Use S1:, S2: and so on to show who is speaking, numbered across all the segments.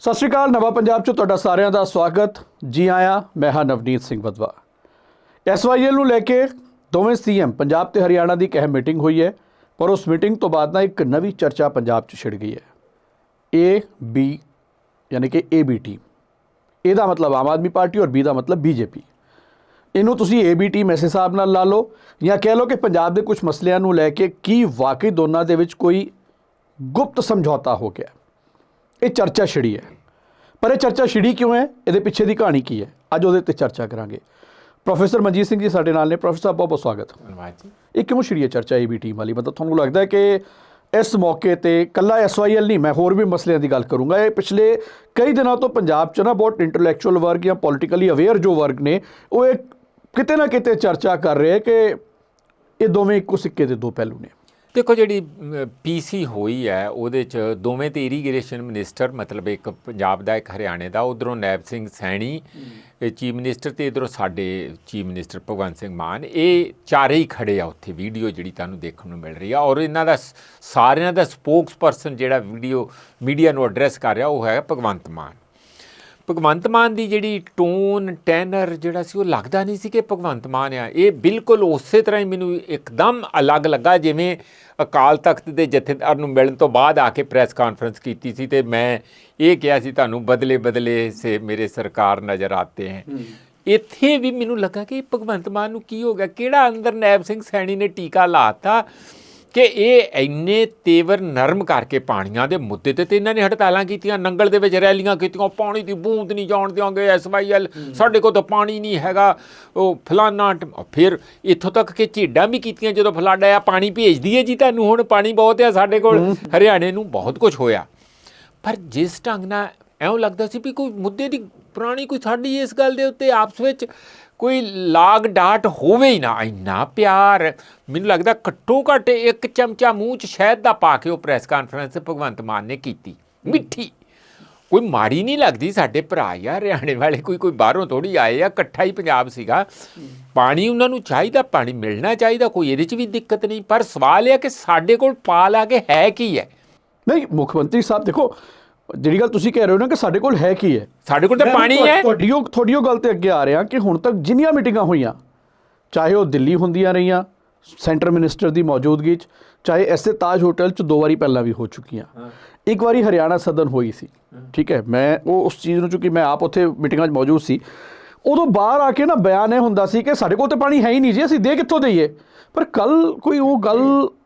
S1: ਸਤਿ ਸ਼੍ਰੀ ਅਕਾਲ, ਨਵਾਂ ਪੰਜਾਬ 'ਚ ਤੁਹਾਡਾ ਸਾਰਿਆਂ ਦਾ ਸਵਾਗਤ। ਜੀ ਆਇਆਂ, ਮੈਂ ਹਾਂ ਨਵਨੀਤ ਸਿੰਘ ਵਦਵਾ। ਐਸਵਾਈਐਲ ਨੂੰ ਲੈ ਕੇ ਦੋਵੇਂ ਸੀਐਮ ਪੰਜਾਬ ਤੇ ਹਰਿਆਣਾ ਦੀ ਇੱਕ ਅਹਿਮ ਮੀਟਿੰਗ ਹੋਈ ਹੈ, ਪਰ ਉਸ ਮੀਟਿੰਗ ਤੋਂ ਬਾਅਦ ਨਾ ਇੱਕ ਨਵੀਂ ਚਰਚਾ ਪੰਜਾਬ 'ਚ ਛਿੜ ਗਈ ਹੈ। ਏ ਬੀ ਯਾਨੀ ਕਿ ਏ ਬੀ ਟੀਮ A ਦਾ ਮਤਲਬ ਆਮ ਆਦਮੀ ਪਾਰਟੀ ਔਰ ਬੀ ਦਾ ਮਤਲਬ ਬੀਜੇਪੀ ਇਹਨੂੰ ਤੁਸੀਂ ਏ ਬੀ ਟੀਮ ਇਸ ਹਿਸਾਬ ਨਾਲ ਲਾ ਲਓ, ਜਾਂ ਕਹਿ ਲਓ ਕਿ ਪੰਜਾਬ ਦੇ ਕੁਝ ਮਸਲਿਆਂ ਨੂੰ ਲੈ ਕੇ ਕੀ ਵਾਕਈ ਦੋਨਾਂ ਦੇ ਵਿੱਚ ਕੋਈ ਗੁਪਤ ਸਮਝੌਤਾ ਹੋ ਗਿਆ। ਇਹ ਚਰਚਾ ਛਿੜੀ ਹੈ। ਪਰ ਇਹ ਚਰਚਾ ਛਿੜੀ ਕਿਉਂ ਹੈ? ਇਹਦੇ ਪਿੱਛੇ ਦੀ ਕਹਾਣੀ ਕੀ ਹੈ? ਅੱਜ ਉਹਦੇ ਤੇ ਚਰਚਾ ਕਰਾਂਗੇ। ਪ੍ਰੋਫੈਸਰ ਮਨਜੀਤ ਸਿੰਘ ਜੀ ਸਾਡੇ ਨਾਲ ਨੇ। ਪ੍ਰੋਫੈਸਰ ਸਾਹਿਬ ਬਹੁਤ ਬਹੁਤ ਸਵਾਗਤ।
S2: ਧੰਨਵਾਦ ਜੀ।
S1: ਇਹ ਕਿਉਂ ਛਿੜੀ ਹੈ ਚਰਚਾ ਏਬੀ ਟੀਮ ਵਾਲੀ? ਮਤਲਬ ਤੁਹਾਨੂੰ ਲੱਗਦਾ ਹੈ ਕਿ ਇਸ ਮੌਕੇ ਤੇ ਕੱਲਾ ਐਸਵਾਈਐਲ ਨਹੀਂ ਮੈਂ ਹੋਰ ਵੀ ਮਸਲਿਆਂ ਦੀ ਗੱਲ ਕਰੂੰਗਾ। ਇਹ ਪਿਛਲੇ ਕਈ ਦਿਨਾਂ ਤੋਂ ਪੰਜਾਬ 'ਚ ਨਾ ਬਹੁਤ ਇੰਟੈਲੈਕਚੁਅਲ ਵਰਗ ਜਾਂ ਪੋਲਿਟੀਕਲੀ ਅਵੇਅਰ ਜੋ ਵਰਗ ਨੇ ਉਹ ਇਹ ਕਿਤੇ ਨਾ ਕਿਤੇ ਚਰਚਾ ਕਰ ਰਹੇ ਕਿ ਇਹ ਦੋਵੇਂ ਇੱਕੋ ਸਿੱਕੇ ਦੇ ਦੋ ਪਹਿਲੂ ਨੇ।
S2: ਦੇਖੋ ਜਿਹੜੀ ਪੀਸੀ ਹੋਈ ਹੈ, ਉਹਦੇ ਚ ਦੋਵੇਂ ਤੇ ਇਰੀਗੇਸ਼ਨ ਮਿਨਿਸਟਰ ਮਤਲਬ ਇੱਕ ਪੰਜਾਬ ਦਾ, ਇੱਕ ਹਰਿਆਣੇ ਦਾ, ਉਧਰੋਂ ਨੈਬ ਸਿੰਘ ਸੈਣੀ ਚੀਫ ਮਿਨਿਸਟਰ ਤੇ ਇਧਰੋਂ ਸਾਡੇ ਚੀਫ ਮਿਨਿਸਟਰ ਭਗਵੰਤ ਸਿੰਘ ਮਾਨ, ਇਹ ਚਾਰੇ ਹੀ ਖੜੇ ਆ ਉੱਥੇ ਵੀਡੀਓ ਜਿਹੜੀ ਤੁਹਾਨੂੰ ਦੇਖਣ ਨੂੰ ਮਿਲ ਰਹੀ ਆ। ਔਰ ਇਹਨਾਂ ਦਾ ਸਾਰਿਆਂ ਦਾ ਸਪੋਕਸਪਰਸਨ ਜਿਹੜਾ ਵੀਡੀਓ ਮੀਡੀਆ ਨੂੰ ਐਡਰੈਸ ਕਰ ਰਿਹਾ, ਉਹ ਹੈ ਭਗਵੰਤ ਮਾਨ। ਭਗਵੰਤ ਮਾਨ ਦੀ ਜਿਹੜੀ ਟੋਨ ਟੈਨਰ ਜਿਹੜਾ ਸੀ ਉਹ ਲੱਗਦਾ ਨਹੀਂ ਸੀ ਕਿ ਭਗਵੰਤ ਮਾਨ ਆ। ਇਹ ਬਿਲਕੁਲ ਉਸੇ ਤਰ੍ਹਾਂ ਹੀ ਮੈਨੂੰ ਇੱਕਦਮ ਅਲੱਗ ਲੱਗਾ ਜਿਵੇਂ ਅਕਾਲ ਤਖਤ ਦੇ ਜਥੇਦਾਰ ਨੂੰ ਮਿਲਣ ਤੋਂ ਬਾਅਦ ਆ ਕੇ ਪ੍ਰੈਸ ਕਾਨਫਰੰਸ ਕੀਤੀ ਸੀ ਤੇ ਮੈਂ ਇਹ ਕਿਹਾ ਸੀ ਤੁਹਾਨੂੰ ਬਦਲੇ ਬਦਲੇ ਸੇ ਮੇਰੇ ਸਰਕਾਰ ਨਜ਼ਰ ਆਤੇ ਹੈ। ਇੱਥੇ ਵੀ ਮੈਨੂੰ ਲੱਗਾ ਕਿ ਭਗਵੰਤ ਮਾਨ ਨੂੰ ਕੀ ਹੋ ਗਿਆ? ਕਿਹੜਾ ਅੰਦਰ ਨੈਬ ਸਿੰਘ ਸੈਣੀ ਨੇ ਟੀਕਾ ਲਾਤਾ ਕਿ ਇਹ ਇੰਨੇ ਤੇਵਰ ਨਰਮ ਕਰਕੇ ਪਾਣੀਆਂ ਦੇ ਮੁੱਦੇ ਤੇ ਤੇ ਇਹਨਾਂ ਨੇ ਹੜਤਾਲਾਂ ਕੀਤੀਆਂ ਨੰਗਲ ਦੇ ਵਿੱਚ ਰੈਲੀਆਂ ਕੀਤੀਆਂ ਪਾਣੀ ਦੀ ਬੂੰਦ ਨਹੀਂ ਜਾਣ ਦਿਆਂਗੇ ਐਸਵਾਈਐਲ ਸਾਡੇ ਕੋਲ ਤਾਂ ਪਾਣੀ ਨਹੀਂ ਹੈਗਾ ਉਹ ਫਲਾਨਾ ਫਿਰ ਇੱਥੋਂ ਤੱਕ ਕਿ ਝੀਡਾਂ ਵੀ ਕੀਤੀਆਂ ਜਦੋਂ ਫਲੱਡ ਆਇਆ ਪਾਣੀ ਭੇਜ ਦਈਏ ਜੀ ਤੁਹਾਨੂੰ ਹੁਣ ਪਾਣੀ ਬਹੁਤ ਹੈ ਸਾਡੇ ਕੋਲ। ਹਰਿਆਣੇ ਨੂੰ ਬਹੁਤ ਕੁਝ ਹੋਇਆ। ਪਰ ਜਿਸ ਢੰਗ ਨਾਲ ਐਉਂ ਲੱਗਦਾ ਸੀ ਵੀ ਕੋਈ ਮੁੱਦੇ ਦੀ ਪੁਰਾਣੀ ਕੋਈ ਸਾਡੀ ਇਸ ਗੱਲ ਦੇ ਉੱਤੇ ਆਪਸ ਵਿੱਚ ਕੋਈ ਲਾਗ ਡਾਟ ਹੋਵੇ ਹੀ ਨਾ, ਇੰਨਾ ਪਿਆਰ। ਮੈਨੂੰ ਲੱਗਦਾ ਘੱਟੋ ਘੱਟ ਇੱਕ ਚਮਚਾ ਮੂੰਹ 'ਚ ਸ਼ਹਿਦ ਦਾ ਪਾ ਕੇ ਉਹ ਪ੍ਰੈਸ ਕਾਨਫਰੰਸ ਭਗਵੰਤ ਮਾਨ ਨੇ ਕੀਤੀ। ਮਿੱਠੀ। ਕੋਈ ਮਾੜੀ ਨਹੀਂ ਲੱਗਦੀ ਸਾਡੇ ਭਰਾ ਯਾਰ, ਹਰਿਆਣੇ ਵਾਲੇ ਕੋਈ ਕੋਈ ਬਾਹਰੋਂ ਥੋੜੀ ਆਏ ਆ, ਇਕੱਠਾ ਹੀ ਪੰਜਾਬ ਸੀਗਾ। ਪਾਣੀ ਉਹਨਾਂ ਨੂੰ ਚਾਹੀਦਾ, ਪਾਣੀ ਮਿਲਣਾ ਚਾਹੀਦਾ, ਕੋਈ ਇਹਦੇ 'ਚ ਵੀ ਦਿੱਕਤ ਨਹੀਂ। ਪਰ ਸਵਾਲ ਇਹ ਹੈ ਕਿ ਸਾਡੇ ਕੋਲ ਪਾ ਲਾ ਕੇ ਹੈ ਕੀ ਹੈ?
S1: ਨਹੀਂ, ਮੁੱਖ ਮੰਤਰੀ ਸਾਹਿਬ ਦੇਖੋ ਜਿਹੜੀ ਗੱਲ ਤੁਸੀਂ ਕਹਿ ਰਹੇ ਹੋ ਨਾ ਕਿ ਸਾਡੇ ਕੋਲ ਹੈ ਕੀ ਹੈ?
S2: ਸਾਡੇ ਕੋਲ ਤਾਂ ਪਾਣੀ ਹੈ।
S1: ਤੁਹਾਡੀ ਉਹ ਤੁਹਾਡੀ ਉਹ ਗੱਲ ਤੇ ਅੱਗੇ ਆ ਰਿਹਾ ਕਿ ਹੁਣ ਤੱਕ ਜਿੰਨੀਆਂ ਮੀਟਿੰਗਾਂ ਹੋਈਆਂ ਚਾਹੇ ਉਹ ਦਿੱਲੀ ਹੁੰਦੀਆਂ ਰਹੀਆਂ ਸੈਂਟਰ ਮਿਨਿਸਟਰ ਦੀ ਮੌਜੂਦਗੀ 'ਚ ਚਾਹੇ ਐਸੇ ਤਾਜ ਹੋਟਲ 'ਚ ਦੋ ਵਾਰੀ ਪਹਿਲਾਂ ਵੀ ਹੋ ਚੁੱਕੀਆਂ। ਇੱਕ ਵਾਰੀ ਹਰਿਆਣਾ ਸਦਨ ਹੋਈ ਸੀ ਠੀਕ ਹੈ ਮੈਂ ਉਹ ਉਸ ਚੀਜ਼ ਨੂੰ ਚੁੱਕੀ ਮੈਂ ਆਪ ਉੱਥੇ ਮੀਟਿੰਗਾਂ 'ਚ ਮੌਜੂਦ ਸੀ। ਉਦੋਂ ਬਾਹਰ ਆ ਕੇ ਨਾ ਬਿਆਨ ਇਹ ਹੁੰਦਾ ਸੀ ਕਿ ਸਾਡੇ ਕੋਲ ਤਾਂ ਪਾਣੀ ਹੈ ਹੀ ਨਹੀਂ ਜੀ ਅਸੀਂ ਦੇ ਕਿੱਥੋਂ ਦਈਏ? ਪਰ ਕੱਲ ਕੋਈ ਉਹ ਗੱਲ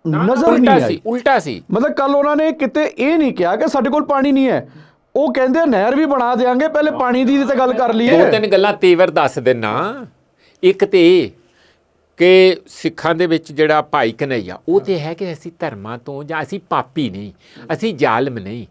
S1: ਨਜ਼ਰ ਨਹੀਂ ਆਈ।
S2: ਉਲਟਾ ਸੀ।
S1: ਮਤਲਬ ਕੱਲ ਉਹਨਾਂ ਨੇ ਕਿਤੇ ਇਹ ਨਹੀਂ ਕਿਹਾ ਕਿ ਸਾਡੇ ਕੋਲ ਪਾਣੀ ਨਹੀਂ ਹੈ। ਉਹ ਕਹਿੰਦੇ ਨਹਿਰ ਵੀ ਬਣਾ ਦੇਾਂਗੇ ਪਹਿਲੇ ਪਾਣੀ ਦੀ ਤਾਂ ਗੱਲ ਕਰ
S2: ਦੋ
S1: ਲਈਏ
S2: ਤਿੰਨ ਗੱਲਾਂ ਤੇਵਰ ਦੱਸ ਦੇਣਾ ਇੱਕ ਤੇ ਕਿ ਸਿੱਖਾਂ ਦੇ ਵਿੱਚ ਜਿਹੜਾ ਭਾਈ ਕਨਈਆ ਉਹ ਤੇ ਹੈ ਕਿ ਅਸੀਂ ਧਰਮਾਂ ਤੋਂ ਜਾਂ ਅਸੀਂ ਪਾਪੀ ਨਹੀਂ ਅਸੀਂ ਜ਼ਾਲਮ ਨਹੀਂ।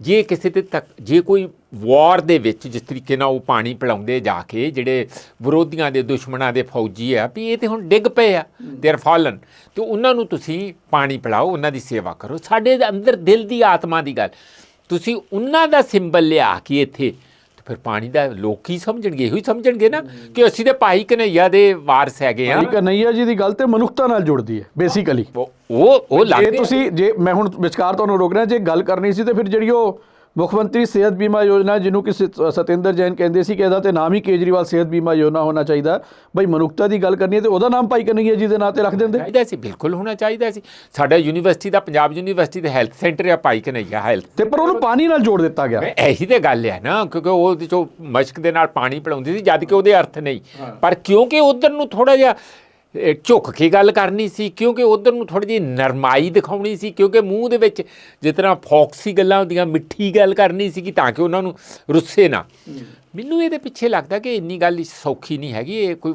S2: ਜੇ ਕਿਸੇ ਤੇ ਤੱਕ ਜੇ ਕੋਈ ਵਾਰ ਦੇ ਵਿੱਚ ਜਿਸ ਤਰੀਕੇ ਨਾਲ ਉਹ ਪਾਣੀ ਪਿਲਾਉਂਦੇ ਜਾ ਕੇ, ਜਿਹੜੇ ਵਿਰੋਧੀਆਂ ਦੇ, ਦੁਸ਼ਮਣਾਂ ਦੇ ਫੌਜੀ ਆ, ਵੀ ਇਹ ਤੇ ਹੁਣ ਡਿੱਗ ਪਏ ਆ ਦੇ ਆਰ ਫਾਲਨ ਤੇ ਉਹਨਾਂ ਨੂੰ ਤੁਸੀਂ ਪਾਣੀ ਪਿਲਾਓ, ਉਹਨਾਂ ਦੀ ਸੇਵਾ ਕਰੋ। ਸਾਡੇ ਅੰਦਰ ਦਿਲ ਦੀ ਆਤਮਾ ਦੀ ਗੱਲ। ਤੁਸੀਂ ਉਹਨਾਂ ਦਾ ਸਿੰਬਲ ਲਿਆ ਕਿ ਇੱਥੇ ਫਿਰ ਪਾਣੀ ਦਾ ਲੋਕ ਕੀ ਸਮਝਣਗੇ ਇਹੋ ਹੀ ਸਮਝਣਗੇ ਨਾ ਕਿ ਅਸੀਂ ਤੇ ਭਾਈ ਕਨਈਆ ਦੇ ਵਾਰਸ ਹੈਗੇ ਆ।
S1: ਭਾਈ ਕਨਈਆ ਜੀ ਦੀ ਗੱਲ ਤੇ ਮਨੁੱਖਤਾ ਨਾਲ ਜੁੜਦੀ ਹੈ ਬੇਸਿਕਲੀ
S2: ਉਹ ਉਹ ਉਹ
S1: ਜੇ
S2: ਲੱਗਦੇ
S1: ਤੁਸੀਂ ਜੇ ਮੈਂ ਹੁਣ ਵਿਚਕਾਰ ਤੁਹਾਨੂੰ ਰੋਕ ਰਿਹਾ ਜੇ ਗੱਲ ਕਰਨੀ ਸੀ ਤੇ ਫਿਰ ਜਿਹੜੀ ਉਹ ਮੁੱਖ ਮੰਤਰੀ ਸਿਹਤ ਬੀਮਾ ਯੋਜਨਾ ਜਿਹਨੂੰ ਕਿ ਸਤ- ਸਤਿੰਦਰ ਜੈਨ ਕਹਿੰਦੇ ਸੀ ਕਿ ਇਹਦਾ ਤੇ ਨਾਮ ਹੀ ਕੇਜਰੀਵਾਲ ਸਿਹਤ ਬੀਮਾ ਯੋਜਨਾ ਹੋਣਾ ਚਾਹੀਦਾ। ਬਈ ਮਨੁੱਖਤਾ ਦੀ ਗੱਲ ਕਰਨੀ ਹੈ ਤੇ ਉਹਦਾ ਨਾਮ ਭਾਈ ਕਨਈਆ ਜੀ ਦੇ ਨਾਂ ਤੇ ਰੱਖ ਦਿੰਦੇ।
S2: ਚਾਹੀਦਾ ਸੀ ਬਿਲਕੁਲ ਹੋਣਾ ਚਾਹੀਦਾ ਸੀ। ਸਾਡਾ ਯੂਨੀਵਰਸਿਟੀ ਦਾ ਪੰਜਾਬ ਯੂਨੀਵਰਸਿਟੀ ਦਾ ਹੈਲਥ ਸੈਂਟਰ ਆ ਭਾਈ ਕਨਈਆ ਹੈਲਥ।
S1: ਤੇ ਪਰ ਉਹਨੂੰ ਪਾਣੀ ਨਾਲ ਜੋੜ ਦਿੱਤਾ ਗਿਆ।
S2: ਇਹੀ ਤੇ ਗੱਲ ਹੈ ਨਾ ਕਿਉਂਕਿ ਉਹ ਉਹਦੇ ਚੋਂ ਮਸ਼ਕ ਦੇ ਨਾਲ ਪਾਣੀ ਪਿਲਾਉਂਦੀ ਸੀ ਜਦ ਕਿ ਉਹਦੇ ਅਰਥ ਨਹੀਂ। ਪਰ ਕਿਉਂਕਿ ਉਧਰ ਨੂੰ ਥੋੜਾ ਜਿਹਾ ਝੁੱਕ ਕੇ ਗੱਲ ਕਰਨੀ ਸੀ, ਕਿਉਂਕਿ ਉਧਰ ਨੂੰ ਥੋੜੀ ਜਿਹੀ ਨਰਮਾਈ ਦਿਖਾਉਣੀ ਸੀ, ਕਿਉਂਕਿ ਮੂੰਹ ਦੇ ਵਿੱਚ ਜਿਸ ਤਰ੍ਹਾਂ ਫੌਕਸੀ ਗੱਲਾਂ ਹੁੰਦੀਆਂ, ਮਿੱਠੀ ਗੱਲ ਕਰਨੀ ਸੀ ਕਿ ਤਾਂ ਕਿ ਉਹਨਾਂ ਨੂੰ ਰੁੱਸੇ ਨਾ। ਮੈਨੂੰ ਇਹਦੇ ਪਿੱਛੇ ਲੱਗਦਾ ਕਿ ਇੰਨੀ ਗੱਲ ਸੌਖੀ ਨਹੀਂ ਹੈਗੀ, ਇਹ ਕੋਈ,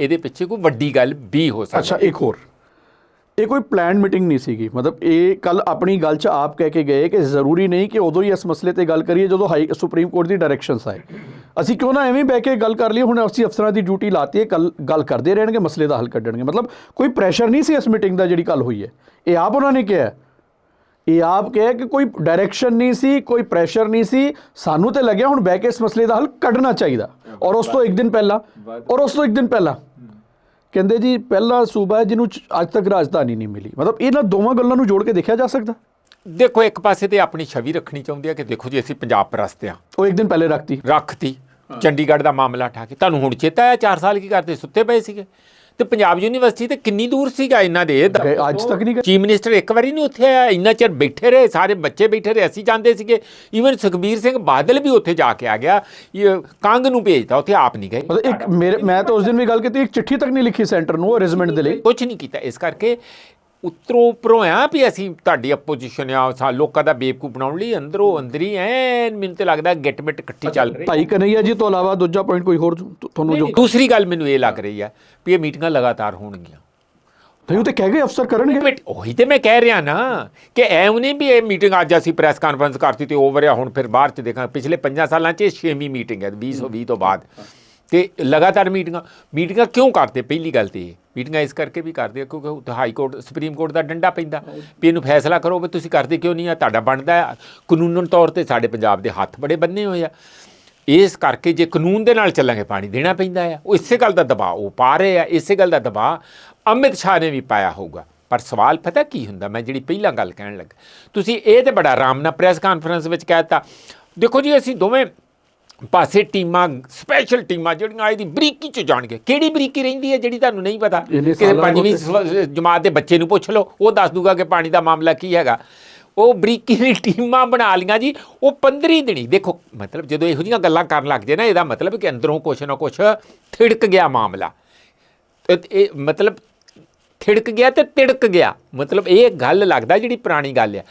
S2: ਇਹਦੇ ਪਿੱਛੇ ਕੋਈ ਵੱਡੀ ਗੱਲ ਵੀ ਹੋ
S1: ਅੱਛਾ, ਇੱਕ ਹੋਰ। ਇਹ ਕੋਈ ਪਲਾਨ ਮੀਟਿੰਗ ਨਹੀਂ ਸੀਗੀ ਮਤਲਬ ਇਹ ਕੱਲ ਆਪਣੀ ਗੱਲ 'ਚ ਆਪ ਕਹਿ ਕੇ ਗਏ ਕਿ ਜ਼ਰੂਰੀ ਨਹੀਂ ਕਿ ਉਦੋਂ ਹੀ ਇਸ ਮਸਲੇ ਤੇ ਗੱਲ ਕਰੀਏ ਜਦੋਂ ਹਾਈ ਸੁਪਰੀਮ ਕੋਰਟ ਦੀ ਡਾਇਰੈਕਸ਼ਨਸ ਆਏ ਅਸੀਂ ਕਿਉਂ ਨਾ ਐਵੇਂ ਬਹਿ ਕੇ ਗੱਲ ਕਰ ਲਈਏ ਹੁਣ ਅਸੀਂ ਅਫਸਰਾਂ ਦੀ ਡਿਊਟੀ ਲਾਤੀ ਹੈ ਕੱਲ ਗੱਲ ਕਰਦੇ ਰਹਿਣਗੇ ਮਸਲੇ ਦਾ ਹੱਲ ਕੱਢਣਗੇ ਮਤਲਬ ਕੋਈ ਪ੍ਰੈਸ਼ਰ ਨਹੀਂ ਸੀ ਇਸ ਮੀਟਿੰਗ ਦਾ ਜਿਹੜੀ ਕੱਲ ਹੋਈ ਹੈ ਇਹ ਆਪ ਉਹਨਾਂ ਨੇ ਕਿਹਾ ਹੈ। ਇਹ ਆਪ ਕਹੇ ਕਿ ਕੋਈ ਡਾਇਰੈਕਸ਼ਨ ਨਹੀਂ ਸੀ ਕੋਈ ਪ੍ਰੈਸ਼ਰ ਨਹੀਂ ਸੀ ਸਾਨੂੰ ਤੇ ਲੱਗਿਆ ਹੁਣ ਬਹਿ ਕੇ ਇਸ ਮਸਲੇ ਦਾ ਹੱਲ ਕੱਢਣਾ ਚਾਹੀਦਾ ਔਰ ਉਸ ਤੋਂ ਇੱਕ ਦਿਨ ਪਹਿਲਾਂ ਔਰ ਉਸ ਤੋਂ ਇੱਕ ਦਿਨ ਪਹਿਲਾਂ ਕਹਿੰਦੇ ਜੀ ਪਹਿਲਾ ਸੂਬਾ ਜਿਹਨੂੰ ਅੱਜ ਤੱਕ ਰਾਜਧਾਨੀ ਨਹੀਂ ਮਿਲੀ। ਮਤਲਬ ਇਹਨਾਂ ਦੋਵਾਂ ਗੱਲਾਂ ਨੂੰ ਜੋੜ ਕੇ ਦੇਖਿਆ ਜਾ ਸਕਦਾ?
S2: ਦੇਖੋ ਇੱਕ ਪਾਸੇ ਤੇ ਆਪਣੀ ਛਵੀ ਰੱਖਣੀ ਚਾਹੁੰਦੇ ਆ ਕਿ ਦੇਖੋ ਜੀ ਅਸੀਂ ਪੰਜਾਬ ਪ੍ਰਸਤ ਆ।
S1: ਉਹ ਇੱਕ ਦਿਨ ਪਹਿਲੇ ਰੱਖਤੀ।
S2: ਰੱਖਤੀ। ਚੰਡੀਗੜ੍ਹ ਦਾ ਮਾਮਲਾ ਠਾ ਕੇ ਤੁਹਾਨੂੰ ਹੁਣ ਚੇਤਾ ਆਇਆ 4 ਸਾਲ ਕੀ ਕਰਦੇ? ਸੁੱਤੇ ਪਏ ਸੀਗੇ। ਤੇ ਪੰਜਾਬ ਯੂਨੀਵਰਸਿਟੀ ਤੇ ਕਿੰਨੀ ਦੂਰ ਸੀਗਾ ਇਹਨਾਂ ਦੇ?
S1: ਗਏ, ਅੱਜ ਤੱਕ ਨਹੀਂ ਗਏ।
S2: ਚੀਫ ਮਿਨਿਸਟਰ ਇੱਕ ਵਾਰੀ ਨਹੀਂ ਉੱਥੇ ਆਇਆ? ਇੰਨਾ ਚਿਰ ਬੈਠੇ ਰਹੇ ਸਾਰੇ ਬੱਚੇ ਬੈਠੇ ਰਹੇ ਅਸੀਂ ਜਾਂਦੇ ਸੀਗੇ। ਈਵਨ ਸੁਖਬੀਰ ਸਿੰਘ ਬਾਦਲ ਵੀ ਉੱਥੇ ਜਾ ਕੇ ਆ ਗਿਆ। ਇਹ ਕੰਗ ਨੂੰ ਭੇਜਤਾ ਉੱਥੇ ਆਪ ਨਹੀਂ ਗਏ।
S1: ਮਤਲਬ ਇੱਕ ਮੇਰੇ ਮੈਂ ਤਾਂ ਉਸ ਦਿਨ ਵੀ ਗੱਲ ਕੀਤੀ ਇੱਕ ਚਿੱਠੀ ਤੱਕ ਨਹੀਂ ਲਿਖੀ ਸੈਂਟਰ ਨੂੰ ਅਰੇਂਜਮੈਂਟ ਦੇ ਲਈ।
S2: ਕੁਝ ਨਹੀਂ ਕੀਤਾ। ਇਸ ਕਰਕੇ ਉਤਰੋਂ ਉੱਪਰੋਂ ਆ ਵੀ ਅਸੀਂ ਤੁਹਾਡੀ ਆਪੋਜੀਸ਼ਨ ਆ ਸਾ ਲੋਕਾਂ ਦਾ ਬੇਵਕੂਫ ਬਣਾਉਣ ਲਈ ਅੰਦਰੋਂ ਅੰਦਰੀ ਐਨ ਮੈਨੂੰ ਤੇ ਲੱਗਦਾ ਗਿੱਟ ਮਿੱਟ ਇਕੱਠੀ ਚੱਲ ਰਹੀ
S1: ਭਾਈ ਕਨਈਆ ਜੀ ਤੋਂ ਇਲਾਵਾ ਦੂਜਾ ਪੁਆਇੰਟ ਕੋਈ ਹੋਰ ਤੁ- ਤੁਹਾਨੂੰ ਜੋ
S2: ਦੂਸਰੀ ਗੱਲ ਮੈਨੂੰ ਇਹ ਲੱਗ ਰਹੀ ਹੈ ਵੀ ਇਹ ਮੀਟਿੰਗਾਂ ਲਗਾਤਾਰ ਹੋਣਗੀਆਂ।
S1: ਉਹ ਤੇ ਕਹਿ ਗਏ ਅਫਸਰ ਕਰਨਗੇ।
S2: ਉਹੀ ਤੇ ਮੈਂ ਕਹਿ ਰਿਹਾ ਨਾ ਕਿ ਐਵੇਂ ਨਹੀਂ ਵੀ ਇਹ ਮੀਟਿੰਗ ਅੱਜ ਅਸੀਂ ਪ੍ਰੈਸ ਕਾਨਫਰੰਸ ਕਰਤੀ ਤੇ ਓਵਰ ਆ ਹੁਣ ਫਿਰ ਬਾਅਦ ਚ ਦੇਖਾਂ ਪਿਛਲੇ 5 ਸਾਲਾਂ ਚ ਇਹ ਛੇਵੀਂ ਮੀਟਿੰਗ ਹੈ 2020 ਤੋਂ ਬਾਅਦ। ਤੇ ਲਗਾਤਾਰ ਮੀਟਿੰਗਾਂ ਮੀਟਿੰਗਾਂ ਕਿਉਂ ਕਰਦੇ? ਪਹਿਲੀ ਗੱਲ ਤੇ ਮੀਟਿੰਗਾਂ ਇਸ ਕਰਕੇ ਵੀ ਕਰਦੇ ਆ, ਕਿਉਂਕਿ ਉੱਥੇ ਹਾਈ ਕੋਰਟ, ਸੁਪਰੀਮ ਕੋਰਟ ਦਾ ਡੰਡਾ ਪੈਂਦਾ। ਵੀ ਇਹਨੂੰ ਫੈਸਲਾ ਕਰੋ ਵੀ ਤੁਸੀਂ ਕਰਦੇ ਕਿਉਂ ਨਹੀਂ ਆ, ਤੁਹਾਡਾ ਬਣਦਾ ਹੈ ਕਾਨੂੰਨਨ ਤੌਰ ਤੇ ਸਾਡੇ ਪੰਜਾਬ ਦੇ ਹੱਥ ਬੜੇ ਬੰਨੇ ਹੋਏ ਆ। ਇਸ ਕਰਕੇ ਜੇ ਕਾਨੂੰਨ ਦੇ ਨਾਲ ਚੱਲਾਂਗੇ, ਪਾਣੀ ਦੇਣਾ ਪੈਂਦਾ ਆ। ਉਹ ਇਸੇ ਗੱਲ ਦਾ ਦਬਾਅ ਉਹ ਪਾ ਰਹੇ ਆ, ਇਸੇ ਗੱਲ ਦਾ ਦਬਾਅ ਅਮਿਤ ਸ਼ਾਹ ਨੇ ਵੀ ਪਾਇਆ ਹੋਊਗਾ। ਪਰ ਸਵਾਲ ਪਤਾ ਕੀ ਹੁੰਦਾ, ਮੈਂ ਜਿਹੜੀ ਪਹਿਲਾਂ ਗੱਲ ਕਹਿਣ ਲੱਗਾ। ਤੁਸੀਂ ਇਹ ਤੇ ਬੜਾ ਆਰਾਮ ਨਾਲ ਪ੍ਰੈਸ ਕਾਨਫਰੰਸ ਵਿੱਚ ਕਹਿਤਾ ਦੇਖੋ ਜੀ, ਅਸੀਂ ਦੋਵੇਂ ਪਾਸੇ ਟੀਮਾਂ ਸਪੈਸ਼ਲ ਟੀਮਾਂ ਜਿਹੜੀਆਂ ਇਹਦੀ ਬਰੀਕੀ ਚ ਜਾਣਗੇ। ਕਿਹੜੀ ਬਰੀਕੀ ਰਹਿੰਦੀ ਹੈ ਜਿਹੜੀ ਤੁਹਾਨੂੰ ਨਹੀਂ ਪਤਾ? ਕਿਸੇ ਪੰਜਵੀਂ ਜਮਾਤ ਦੇ ਬੱਚੇ ਨੂੰ ਪੁੱਛ ਲਓ ਉਹ ਦੱਸ ਦੂਗਾ ਕਿ ਪਾਣੀ ਦਾ ਮਾਮਲਾ ਕੀ ਹੈਗਾ। ਉਹ ਬਰੀਕੀ ਦੀ ਟੀਮਾਂ ਬਣਾ ਲੀਆਂ ਜੀ ਉਹ 15 ਦਿਨੀ। ਦੇਖੋ ਮਤਲਬ ਜਦੋਂ ਇਹੋ ਜਿਹੀਆਂ ਗੱਲਾਂ ਕਰਨ ਲੱਗ ਜੇ ਨਾ ਇਹਦਾ ਮਤਲਬ ਕਿ ਅੰਦਰੋਂ ਕੁਛ ਨਾ ਕੁਛ ਥਿੜਕ ਗਿਆ ਮਾਮਲਾ। ਇਹ ਮਤਲਬ ਥਿੜਕ ਗਿਆ ਤੇ ਤਿੜਕ ਗਿਆ। ਮਤਲਬ ਇਹ ਗੱਲ ਲੱਗਦਾ ਜਿਹੜੀ ਪੁਰਾਣੀ ਗੱਲ ਆ।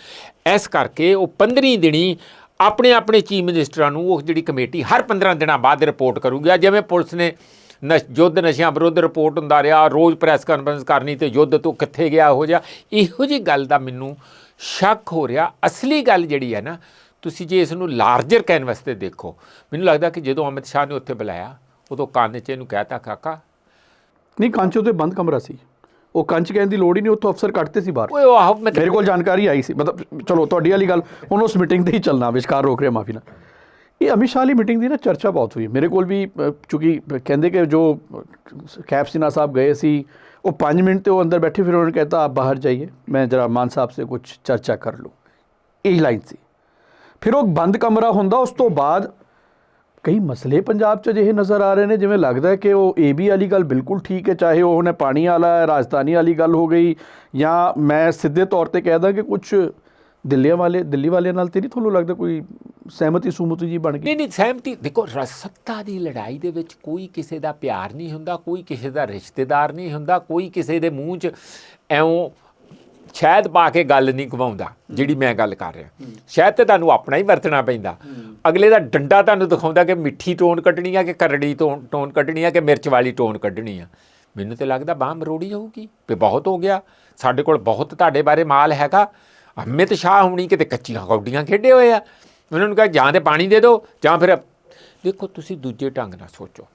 S2: ਇਸ ਕਰਕੇ ਉਹ 15 ਦਿਨੀ ਆਪਣੇ ਆਪਣੇ ਚੀਫ ਮਿਨਿਸਟਰਾਂ ਨੂੰ ਉਹ ਜਿਹੜੀ ਕਮੇਟੀ ਹਰ 15 ਦਿਨਾਂ ਬਾਅਦ ਰਿਪੋਰਟ ਕਰੂਗੀ। ਜਿਵੇਂ ਪੁਲਿਸ ਨੇ ਨਸ਼, ਯੁੱਧ ਨਸ਼ਿਆਂ ਵਿਰੁੱਧ ਰਿਪੋਰਟ ਹੁੰਦਾ ਰਿਹਾ, ਰੋਜ਼ ਪ੍ਰੈਸ ਕਾਨਫਰੰਸ ਕਰਨੀ ਤੇ ਯੁੱਧ ਤੋਂ ਕਿੱਥੇ ਗਿਆ ਹੋ ਜਾ ਇਹੋ ਜੀ ਗੱਲ ਦਾ ਮੈਨੂੰ ਸ਼ੱਕ ਹੋ ਰਿਹਾ। ਅਸਲੀ ਗੱਲ ਜਿਹੜੀ ਹੈ ਨਾ, ਤੁਸੀਂ ਜੇ ਇਸ ਨੂੰ ਲਾਰਜਰ ਕੈਨਵਸ ਤੇ ਦੇਖੋ, ਮੈਨੂੰ ਲੱਗਦਾ ਕਿ ਜਦੋਂ ਅਮਿਤ ਸ਼ਾਹ ਨੇ ਉੱਥੇ ਬੁਲਾਇਆ, ਉਦੋਂ ਕੰਨ 'ਚ ਇਹਨੂੰ ਕਹਿਤਾ, ਕਾਕਾ
S1: ਨਹੀਂ ਕੰਚ 'ਤੇ ਬੰਦ ਕਮਰਾ ਸੀ। ਉਹ ਕੰਚ ਕਹਿਣ ਦੀ ਲੋੜ ਹੀ ਨਹੀਂ ਉੱਥੋਂ ਅਫਸਰ ਕੱਟਦੇ ਸੀ ਬਾਹਰ।
S2: ਓਏ ਆਹ
S1: ਮੇਰੇ ਕੋਲ ਜਾਣਕਾਰੀ ਆਈ ਸੀ। ਮਤਲਬ ਚਲੋ ਤੁਹਾਡੀ ਵਾਲੀ ਗੱਲ ਹੁਣ ਉਸ ਮੀਟਿੰਗ ਤੇ ਹੀ ਚੱਲਣਾ ਵਿਚਕਾਰ ਰੋਕ ਰਿਹਾ ਮਾਫੀ ਨਾਲ। ਇਹ ਅਮਿਤ ਸ਼ਾਹ ਦੀ ਮੀਟਿੰਗ ਦੀ ਨਾ ਚਰਚਾ ਬਹੁਤ ਹੋਈ ਮੇਰੇ ਕੋਲ ਵੀ ਚੁਕੀ ਕਹਿੰਦੇ ਕਿ ਜੋ ਕੈਪਸਿਨਾ ਸਾਹਿਬ ਗਏ ਸੀ ਉਹ 5 ਮਿੰਟ ਤੇ ਉਹ ਅੰਦਰ ਬੈਠੇ ਫਿਰ ਉਹਨਾਂ ਨੇ ਕਹਤਾ ਆਪ ਬਾਹਰ ਜਾਈਏ। ਮੈਂ ਜਰਾ ਮਾਨ ਸਾਹਿਬ ਸੇ ਕੁਝ ਚਰਚਾ ਕਰ ਲੂੰ। ਇਹ ਲਾਈਨ ਸੀ। ਫਿਰ ਉਹ ਬੰਦ ਕਮਰਾ ਹੁੰਦਾ ਉਸ ਤੋਂ ਬਾਅਦ ਕਈ ਮਸਲੇ ਪੰਜਾਬ 'ਚ ਅਜਿਹੇ ਨਜ਼ਰ ਆ ਰਹੇ ਨੇ, ਜਿਵੇਂ ਲੱਗਦਾ ਹੈ ਕਿ ਉਹ ਏਬੀ ਵਾਲੀ ਗੱਲ ਬਿਲਕੁਲ ਠੀਕ ਹੈ, ਚਾਹੇ ਉਹ ਉਹਨੇ ਪਾਣੀ ਵਾਲਾ, ਰਾਜਧਾਨੀ ਵਾਲੀ ਗੱਲ ਹੋ ਗਈ, ਜਾਂ ਮੈਂ ਸਿੱਧੇ ਤੌਰ ਤੇ ਕਹਿਦਾ ਕਿ ਕੁਝ ਦਿੱਲੀ ਵਾਲੇ, ਦਿੱਲੀ ਵਾਲਿਆਂ ਨਾਲ ਤੇ ਨਹੀਂ ਤੁਹਾਨੂੰ ਲੱਗਦਾ ਕੋਈ ਸਹਿਮਤੀ, ਸੁਮਤੀ ਜੀ ਬਣ ਗਈ?
S2: ਨਹੀਂ ਨਹੀਂ, ਸਹਿਮਤੀ, ਦੇਖੋ ਰ- ਸੱਤਾ ਦੀ ਲੜਾਈ ਦੇ ਵਿੱਚ ਕੋਈ ਕਿਸੇ ਦਾ ਪਿਆਰ ਨਹੀਂ ਹੁੰਦਾ, ਕੋਈ ਕਿਸੇ ਦਾ ਰਿਸ਼ਤੇਦਾਰ ਨਹੀਂ ਹੁੰਦਾ, ਕੋਈ ਕਿਸੇ ਦੇ ਮੂੰਹ 'ਚ ਐਉਂ ਸ਼ਾਇਦ ਪਾ ਕੇ ਗੱਲ ਨਹੀਂ ਘਵਾਉਂਦਾ ਜਿਹੜੀ ਮੈਂ ਗੱਲ ਕਰ ਰਿਹਾ। ਸ਼ਾਇਦ ਤੇ ਤੁਹਾਨੂੰ ਆਪਣਾ ਹੀ ਵਰਤਣਾ ਪੈਂਦਾ। ਅਗਲੇ ਦਾ ਡੰਡਾ ਤੁਹਾਨੂੰ ਦਿਖਾਉਂਦਾ ਕਿ ਮਿੱਠੀ ਟੋਨ ਕੱਢਣੀ ਆ ਕਿ ਕਰੜੀ ਟੋਨ ਟੋਨ ਕੱਢਣੀ ਆ ਕਿ ਮਿਰਚ ਵਾਲੀ ਟੋਨ ਕੱਢਣੀ ਆ। ਮੈਨੂੰ ਤੇ ਲੱਗਦਾ ਬਾਹ ਮਰੋੜੀ ਜਾਊਗੀ ਵੀ ਬਹੁਤ ਹੋ ਗਿਆ। ਸਾਡੇ ਕੋਲ ਬਹੁਤ ਤੁਹਾਡੇ ਬਾਰੇ ਮਾਲ ਹੈਗਾ। ਅਮਿਤ ਸ਼ਾਹ ਹੁਣੀ ਕਿਤੇ ਕੱਚੀਆਂ ਕੌਡੀਆਂ ਖੇਡੇ ਹੋਏ ਆ। ਉਹਨਾਂ ਨੂੰ ਕਹਾ ਜਾਂ ਤੇ ਪਾਣੀ ਦੇ ਦਿਓ ਜਾਂ ਫਿਰ ਦੇਖੋ ਤੁਸੀਂ ਦੂਜੇ ਢੰਗ ਨਾਲ ਸੋਚੋ।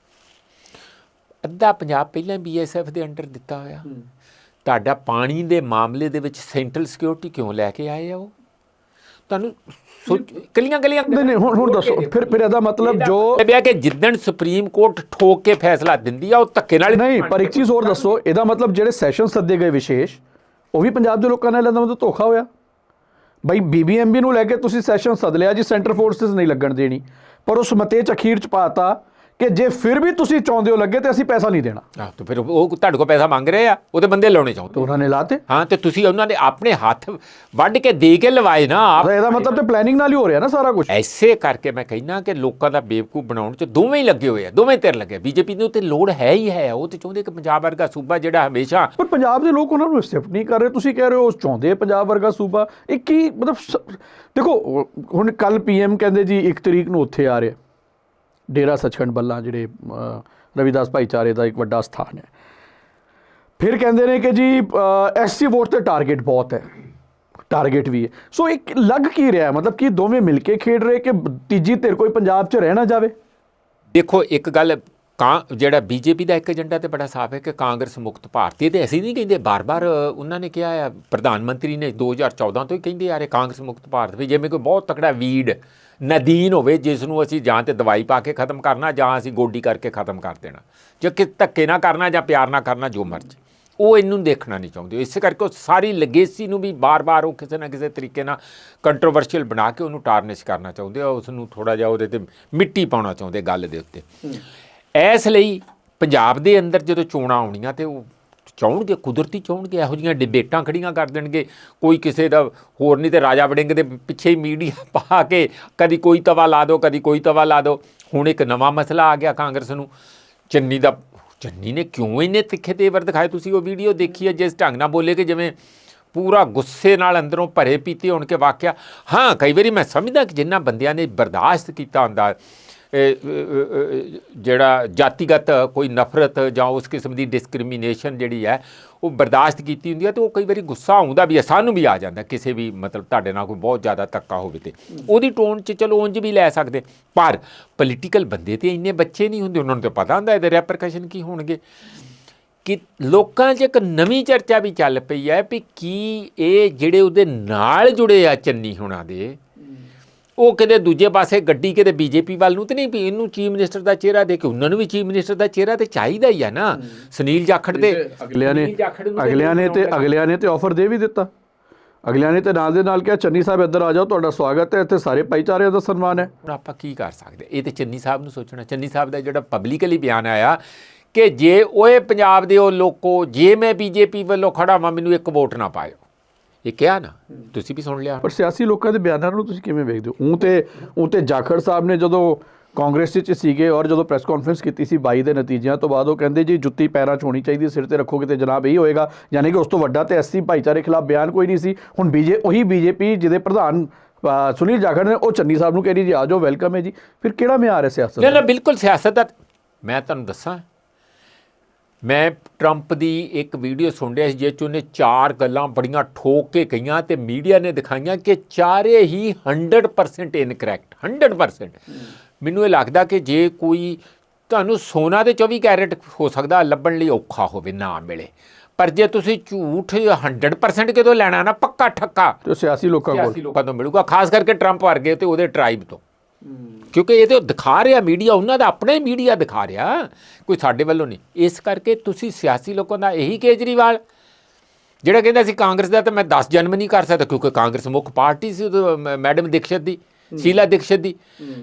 S2: ਅੱਧਾ ਪੰਜਾਬ ਪਹਿਲਾਂ ਬੀਐਸਐਫ ਦੇ ਅੰਡਰ ਦਿੱਤਾ ਹੋਇਆ। ਤੁਹਾਡਾ ਪਾਣੀ ਦੇ ਮਾਮਲੇ ਦੇ ਵਿੱਚ ਸੈਂਟਰਲ ਸਿਕਿਉਰਿਟੀ ਕਿਉਂ ਲੈ ਕੇ ਆਏ ਆ ਉਹ? ਤੁਹਾਨੂੰ ਸੋਚ ਕਲੀਆਂ ਗਲੀਆਂ
S1: ਨਹੀਂ ਨਹੀਂ ਹੁਣ ਹੁਣ ਦੱਸੋ। ਫਿਰ ਫਿਰ ਇਹਦਾ ਮਤਲਬ ਜੋ
S2: ਇਹ ਕਿ ਜਿੱਦਣ ਸੁਪਰੀਮ ਕੋਰਟ ਠੋਕ ਕੇ ਫੈਸਲਾ ਦਿੰਦੀ ਆ ਉਹ ਧੱਕੇ ਨਾਲ
S1: ਨਹੀਂ ਪਰ ਇੱਕ ਚੀਜ਼ ਹੋਰ ਦੱਸੋ। ਇਹਦਾ ਮਤਲਬ ਜਿਹੜੇ ਸੈਸ਼ਨ ਸੱਦੇ ਗਏ ਵਿਸ਼ੇਸ਼ ਉਹ ਵੀ ਪੰਜਾਬ ਦੇ ਲੋਕਾਂ ਨਾਲ ਇਹਦਾ ਮਤਲਬ ਧੋਖਾ ਹੋਇਆ। ਬਈ ਬੀਬੀਐਮਬੀ ਨੂੰ ਲੈ ਕੇ ਤੁਸੀਂ ਸੈਸ਼ਨ ਸੱਦ ਲਿਆ ਜੀ ਸੈਂਟਰ ਫੋਰਸਸ ਨਹੀਂ ਲੱਗਣ ਦੇਣੀ। ਪਰ ਉਸ ਮਤੇ ਚ ਅਖੀਰ ਚ ਪਾਤਾ। ਕਿ ਜੇ ਫਿਰ ਵੀ ਤੁਸੀਂ ਚਾਹੁੰਦੇ ਹੋ ਲੱਗੇ ਤੇ ਅਸੀਂ ਪੈਸਾ ਨਹੀਂ ਦੇਣਾ।
S2: ਆਹ ਤੇ ਫਿਰ ਉਹ ਤੁਹਾਡੇ ਕੋਲ ਪੈਸਾ ਮੰਗ ਰਹੇ ਆ ਉਹਦੇ ਬੰਦੇ ਲਾਉਣੇ ਚਾਹੁੰਦੇ।
S1: ਤੇ ਉਹਨਾਂ ਨੇ ਲਾਤੇ।
S2: ਹਾਂ ਤੇ ਤੁਸੀਂ ਉਹਨਾਂ ਦੇ ਆਪਣੇ ਹੱਥ ਵੱਢ ਕੇ ਦੇ ਕੇ ਲਵਾਏ ਨਾ ਆਪ
S1: ਇਹਦਾ ਮਤਲਬ ਤੇ ਪਲੈਨਿੰਗ ਨਾਲ ਹੀ ਹੋ ਰਿਹਾ ਨਾ ਸਾਰਾ ਕੁਝ
S2: ਐਸੇ ਕਰਕੇ ਮੈਂ ਕਹਿੰਦਾ ਕਿ ਲੋਕਾਂ ਦਾ ਬੇਵਕੂਫ ਬਣਾਉਣ 'ਚ ਦੋਵੇਂ ਹੀ ਲੱਗੇ ਹੋਏ ਆ ਦੋਵੇਂ ਧਿਰ ਲੱਗੇ ਬੀਜੇਪੀ ਨੂੰ ਤੇ ਲੋੜ ਹੈ ਹੀ ਹੈ ਉਹ ਤੇ ਚਾਹੁੰਦੇ ਕਿ ਪੰਜਾਬ ਵਰਗਾ ਸੂਬਾ ਜਿਹੜਾ ਹਮੇਸ਼ਾ
S1: ਪਰ ਪੰਜਾਬ ਦੇ ਲੋਕ ਉਹਨਾਂ ਨੂੰ ਐਕਸੈਪਟ ਨਹੀਂ ਕਰ ਰਹੇ। ਤੁਸੀਂ ਕਹਿ ਰਹੇ ਹੋ ਉਹ ਚਾਹੁੰਦੇ ਪੰਜਾਬ ਵਰਗਾ ਸੂਬਾ। ਇਹ ਕੀ ਮਤਲਬ ਸ- ਦੇਖੋ ਹੁਣ ਕੱਲ ਪੀਐਮ ਕਹਿੰਦੇ ਜੀ 1 ਤਰੀਕ ਨੂੰ ਉੱਥੇ ਆ ਰਿਹਾ। ਡੇਰਾ ਸੱਚਖੰਡ ਬੱਲਾ ਜਿਹੜੇ ਰਵਿਦਾਸ ਭਾਈਚਾਰੇ ਦਾ ਇੱਕ ਵੱਡਾ ਸਥਾਨ ਹੈ। ਫਿਰ ਕਹਿੰਦੇ ਨੇ ਕਿ ਜੀ ਐਸਸੀ ਵੋਟ ਤੇ ਟਾਰਗੇਟ ਬਹੁਤ ਹੈ। ਟਾਰਗੇਟ ਵੀ ਹੈ। ਸੋ ਇੱਕ ਲੱਗ ਕੀ ਰਿਹਾ? ਮਤਲਬ ਕਿ ਦੋਵੇਂ ਮਿਲ ਕੇ ਖੇਡ ਰਹੇ ਕਿ ਤੀਜੀ ਧਿਰ ਕੋਈ ਪੰਜਾਬ 'ਚ ਰਹਿ ਨਾ ਜਾਵੇ?
S2: ਦੇਖੋ, ਇੱਕ ਗੱਲ ਕਾਂ, ਜਿਹੜਾ ਬੀਜੇਪੀ ਦਾ ਇੱਕ ਏਜੰਡਾ ਤੇ ਬੜਾ ਸਾਫ਼ ਹੈ ਕਿ ਕਾਂਗਰਸ ਮੁਕਤ ਭਾਰਤੀ ਤੇ ਅਸੀਂ ਨਹੀਂ ਕਹਿੰਦੇ, ਬਾਰ-ਬਾਰ ਉਹਨਾਂ ਨੇ ਕਿਹਾ ਆ, ਪ੍ਰਧਾਨ ਮੰਤਰੀ ਨੇ 2014 ਤੋਂ ਹੀ ਕਹਿੰਦੇ ਯਾਰ ਇਹ ਕਾਂਗਰਸ ਮੁਕਤ ਭਾਰਤ ਵੀ, ਜਿਵੇਂ ਕੋਈ ਬਹੁਤ ਤਕੜਾ ਵੀਡ ਨਦੀਨ ਹੋਵੇ, ਜਿਸ ਨੂੰ ਅਸੀਂ ਜਾਂ ਤੇ ਦਵਾਈ ਪਾ ਕੇ ਖਤਮ ਕਰਨਾ, ਜਾਂ ਅਸੀਂ ਗੋਡੀ ਕਰਕੇ ਖਤਮ ਕਰ ਦੇਣਾ। ਜੇ ਕਿ ਧੱਕੇ ਨਾ ਕਰਨਾ, ਜਾਂ ਪਿਆਰ ਨਾ ਕਰਨਾ, ਜੋ ਮਰਜ਼ੀ। ਉਹ ਇਹਨੂੰ ਦੇਖਣਾ ਨਹੀਂ ਚਾਹੁੰਦੇ। ਇਸੇ ਕਰਕੇ ਉਹ ਸਾਰੀ ਲੈਗੇਸੀ ਨੂੰ ਵੀ ਬਾਰ-ਬਾਰ ਉਹ ਕਿਸੇ ਨਾ ਕਿਸੇ ਤਰੀਕੇ ਨਾਲ ਕੰਟਰੋਵਰਸ਼ੀਅਲ ਬਣਾ ਕੇ ਉਹਨੂੰ ਟਾਰਨਿਸ਼ ਕਰਨਾ ਚਾਹੁੰਦੇ ਆ ਉਸ ਨੂੰ ਥੋੜਾ ਜਿਹਾ ਉਹਦੇ ਤੇ ਮਿੱਟੀ ਪਾਉਣਾ ਚਾਹੁੰਦੇ ਗੱਲ ਦੇ ਉੱਤੇ। ਇਸ ਲਈ ਪੰਜਾਬ ਦੇ ਅੰਦਰ ਜਦੋਂ ਚੋਣਾਂ ਆਉਣੀਆਂ ਤੇ ਉਹ ਚਾਹੁੰਗੇ ਕੁਦਰਤੀ ਚਾਹੁਣਗੇ, ਇਹੋ ਜਿਹੀਆਂ ਡਿਬੇਟਾਂ ਖੜੀਆਂ ਕਰ ਦੇਣਗੇ। ਕੋਈ ਕਿਸੇ ਦਾ, ਹੋਰ ਨਹੀਂ ਤੇ ਰਾਜਾ ਵੜਿੰਗ ਦੇ ਪਿੱਛੇ ਹੀ ਮੀਡੀਆ ਪਾ ਕੇ ਕਦੀ ਕੋਈ ਤਵਾ ਲਾ ਦਿਓ, ਕਦੀ ਕੋਈ ਤਵਾ ਲਾ ਦਿਓ। ਹੁਣ ਇੱਕ ਨਵਾਂ ਮਸਲਾ ਆ ਗਿਆ ਕਾਂਗਰਸ ਨੂੰ। ਚੰਨੀ ਦਾ, ਚੰਨੀ ਨੇ ਕਿਉਂ ਇੰਨੇ ਤਿੱਖੇ ਤੇਵਰ ਦਿਖਾਏ? ਤੁਸੀਂ ਉਹ ਵੀਡੀਓ ਦੇਖੀ ਹੈ ਜਿਸ ਢੰਗ ਨਾਲ ਬੋਲੇ ਕਿ ਜਿਵੇਂ ਪੂਰਾ ਗੁੱਸੇ ਨਾਲ ਅੰਦਰੋਂ ਭਰੇ ਪੀਤੇ ਹੋਣ ਕੇ ਵਾਕਿਆ। ਹਾਂ, ਕਈ ਵਾਰੀ ਮੈਂ ਸਮਝਦਾ ਕਿ ਜਿੰਨਾ ਬੰਦਿਆਂ ਨੇ ਬਰਦਾਸ਼ਤ ਕੀਤਾ ਹੁੰਦਾ ਜਿਹੜਾ ਜਾਤੀਗਤ ਕੋਈ ਨਫ਼ਰਤ ਜਾਂ ਉਸ ਕਿਸਮ ਦੀ ਡਿਸਕ੍ਰਿਮੀਨੇਸ਼ਨ ਜਿਹੜੀ ਹੈ, ਉਹ ਬਰਦਾਸ਼ਤ ਕੀਤੀ ਹੁੰਦੀ ਹੈ ਤੇ ਉਹ ਕਈ ਵਾਰੀ ਗੁੱਸਾ ਆਉਂਦਾ ਵੀ ਹੈ, ਸਾਨੂੰ ਵੀ ਆ ਜਾਂਦਾ ਕਿਸੇ ਵੀ ਮਤਲਬ ਤੁਹਾਡੇ ਨਾਲ ਕੋਈ ਬਹੁਤ ਜ਼ਿਆਦਾ ਧੱਕਾ ਹੋਵੇ ਤੇ। ਉਹਦੀ ਟੋਨ 'ਚ ਚਲੋ ਉਂਝ ਵੀ ਲੈ ਸਕਦੇ। ਪਰ ਪੋਲੀਟੀਕਲ ਬੰਦੇ ਤੇ ਇੰਨੇ ਬੱਚੇ ਨਹੀਂ ਹੁੰਦੇ, ਉਹਨਾਂ ਨੂੰ ਤਾਂ ਪਤਾ ਹੁੰਦਾ ਇਹਦੇ ਰੈਪਰਕਸ਼ਨ ਕੀ ਹੋਣਗੇ। ਕਿ ਲੋਕਾਂ 'ਚ ਇੱਕ ਨਵੀਂ ਚਰਚਾ ਵੀ ਚੱਲ ਪਈ ਹੈ ਵੀ ਕੀ ਇਹ ਜਿਹੜੇ ਉਹਦੇ ਨਾਲ ਜੁੜੇ ਆ ਚੰਨੀ ਹੁਣਾਂ ਦੇ ਉਹ ਕਿਤੇ ਦੂਜੇ ਪਾਸੇ ਗੱਡੀ ਕਿਤੇ ਬੀਜੇਪੀ ਵੱਲ ਨੂੰ ਤੇ ਨਹੀਂ ਵੀ ਇਹਨੂੰ ਚੀਫ ਮਿਨਿਸਟਰ ਦਾ ਚਿਹਰਾ ਦੇ ਕੇ ਉਹਨਾਂ ਨੂੰ ਵੀ ਚੀਫ ਮਿਨਿਸਟਰ ਦਾ ਚਿਹਰਾ ਤੇ ਚਾਹੀਦਾ ਹੀ ਆ ਨਾ। ਸੁਨੀਲ ਜਾਖੜ ਦੇ
S1: ਅਗਲਿਆਂ ਨੇ ਅਗਲਿਆਂ ਨੇ ਤੇ ਅਗਲਿਆਂ ਨੇ ਤੇ ਆਫਰ ਦੇ ਵੀ ਦਿੱਤਾ। ਅਗਲਿਆਂ ਨੇ ਤੇ ਨਾਲ ਦੇ ਨਾਲ ਕਿਹਾ ਚੰਨੀ ਸਾਹਿਬ ਇੱਧਰ ਆ ਜਾਓ ਤੁਹਾਡਾ ਸਵਾਗਤ ਹੈ ਇੱਥੇ ਸਾਰੇ ਭਾਈਚਾਰਿਆਂ ਦਾ ਸਨਮਾਨ ਹੈ।
S2: ਹੁਣ ਆਪਾਂ ਕੀ ਕਰ ਸਕਦੇ? ਇਹ ਤੇ ਚੰਨੀ ਸਾਹਿਬ ਨੂੰ ਸੋਚਣਾ। ਚੰਨੀ ਸਾਹਿਬ ਦਾ ਜਿਹੜਾ ਪਬਲਿਕਲੀ ਬਿਆਨ ਆਇਆ ਕਿ ਜੇ ਓਏ ਪੰਜਾਬ ਦੇ ਉਹ ਲੋਕੋ ਜੇ ਮੈਂ ਬੀਜੇਪੀ ਵੱਲੋਂ ਖੜਾ ਵਾਂ ਮੈਨੂੰ ਇੱਕ ਵੋਟ ਨਾ ਪਾਇਓ। ਇਹ ਕਿਹਾ ਨਾ ਤੁਸੀਂ ਵੀ ਸੁਣ ਲਿਆ।
S1: ਪਰ ਸਿਆਸੀ ਲੋਕਾਂ ਦੇ ਬਿਆਨਾਂ ਨੂੰ ਤੁਸੀਂ ਕਿਵੇਂ ਵੇਖਦੇ ਹੋ? ਉਹ ਤੇ ਉਹ ਤੇ ਜਾਖੜ ਸਾਹਿਬ ਨੇ ਜਦੋਂ ਕਾਂਗਰਸ ਵਿੱਚ ਸੀਗੇ ਔਰ ਜਦੋਂ ਪ੍ਰੈਸ ਕਾਨਫਰੰਸ ਕੀਤੀ ਸੀ 22 ਦੇ ਨਤੀਜਿਆਂ ਤੋਂ ਬਾਅਦ ਉਹ ਕਹਿੰਦੇ ਜੀ ਜੁੱਤੀ ਪੈਰਾਂ 'ਚ ਹੋਣੀ ਚਾਹੀਦੀ ਸਿਰ ਤੇ ਰੱਖੋਗੇ ਤੇ ਜਨਾਬ ਇਹੀ ਹੋਏਗਾ। ਯਾਨੀ ਕਿ ਉਸ ਤੋਂ ਵੱਡਾ ਤੇ ਐਸਸੀ ਭਾਈਚਾਰੇ ਖਿਲਾਫ ਬਿਆਨ ਕੋਈ ਨਹੀਂ ਸੀ। ਹੁਣ ਬੀਜੇ ਉਹੀ ਬੀਜੇਪੀ ਜਿਹਦੇ ਪ੍ਰਧਾਨ ਸੁਨੀਲ ਜਾਖੜ ਨੇ ਉਹ ਚੰਨੀ ਸਾਹਿਬ ਨੂੰ ਕਹਿ ਰਹੀ ਜੀ ਆ ਜਾਓ ਵੈਲਕਮ ਹੈ ਜੀ। ਫਿਰ ਕਿਹੜਾ ਮਿਆਰ ਹੈ ਸਿਆਸਤ
S2: ਨਾ
S1: ਦਾ?
S2: ਨਾ ਬਿਲਕੁਲ ਸਿਆਸਤ ਦਾ। ਮੈਂ ਤੁਹਾਨੂੰ ਦੱਸਾਂ ਮੈਂ ਟਰੰਪ ਦੀ ਇੱਕ ਵੀਡੀਓ ਸੁਣ ਰਿਹਾ ਸੀ ਜਿਸ 'ਚ ਉਹਨੇ ਚਾਰ ਗੱਲਾਂ ਬੜੀਆਂ ਠੋਕ ਕੇ ਕਹੀਆਂ ਤੇ ਮੀਡੀਆ ਨੇ ਦਿਖਾਈਆਂ ਕਿ ਚਾਰੇ ਹੀ 100% ਇਨਕਰੈਕਟ 100% ਮੈਨੂੰ ਇਹ ਲੱਗਦਾ ਕਿ ਜੇ ਕੋਈ ਤੁਹਾਨੂੰ ਸੋਨਾ ਦੇ 24 ਕੈਰਟ ਹੋ ਸਕਦਾ ਲੱਭਣ ਲਈ ਔਖਾ ਹੋਵੇ ਨਾ ਮਿਲੇ। ਪਰ ਜੇ ਤੁਸੀਂ ਝੂਠ 100% ਕਿਦੋਂ ਲੈਣਾ ਨਾ ਪੱਕਾ ਠੱਕਾ
S1: ਤੇ ਸਿਆਸੀ ਲੋਕਾਂ ਕੋਲ।
S2: ਸਿਆਸੀ ਲੋਕਾਂ ਤੋਂ ਮਿਲੂਗਾ ਖਾਸ ਕਰਕੇ ਟਰੰਪ ਵਰਗੇ ਤੇ ਉਹਦੇ ਟ੍ਰਾਈਬ ਤੋਂ। ਕਿਉਂਕਿ ਇਹ ਤੇ ਉਹ ਦਿਖਾ ਰਿਹਾ ਮੀਡੀਆ ਉਹਨਾਂ ਦਾ ਆਪਣਾ ਹੀ ਮੀਡੀਆ ਦਿਖਾ ਰਿਹਾ। ਕੋਈ ਸਾਡੇ ਵੱਲੋਂ ਨਹੀਂ। ਇਸ ਕਰਕੇ ਤੁਸੀਂ ਸਿਆਸੀ ਲੋਕਾਂ ਦਾ ਇਹੀ ਕੇਜਰੀਵਾਲ। ਜਿਹੜਾ ਕਹਿੰਦਾ ਸੀ ਕਾਂਗਰਸ ਦਾ ਤਾਂ ਮੈਂ 10 ਜਨਮ ਨਹੀਂ ਕਰ ਸਕਦਾ ਕਿਉਂਕਿ ਕਾਂਗਰਸ ਮੁੱਖ ਪਾਰਟੀ ਸੀ ਮੈਡਮ ਦੀਕਸ਼ਤ ਦੀ ਸ਼ੀਲਾ ਦੀਕਸ਼ਤ ਦੀ।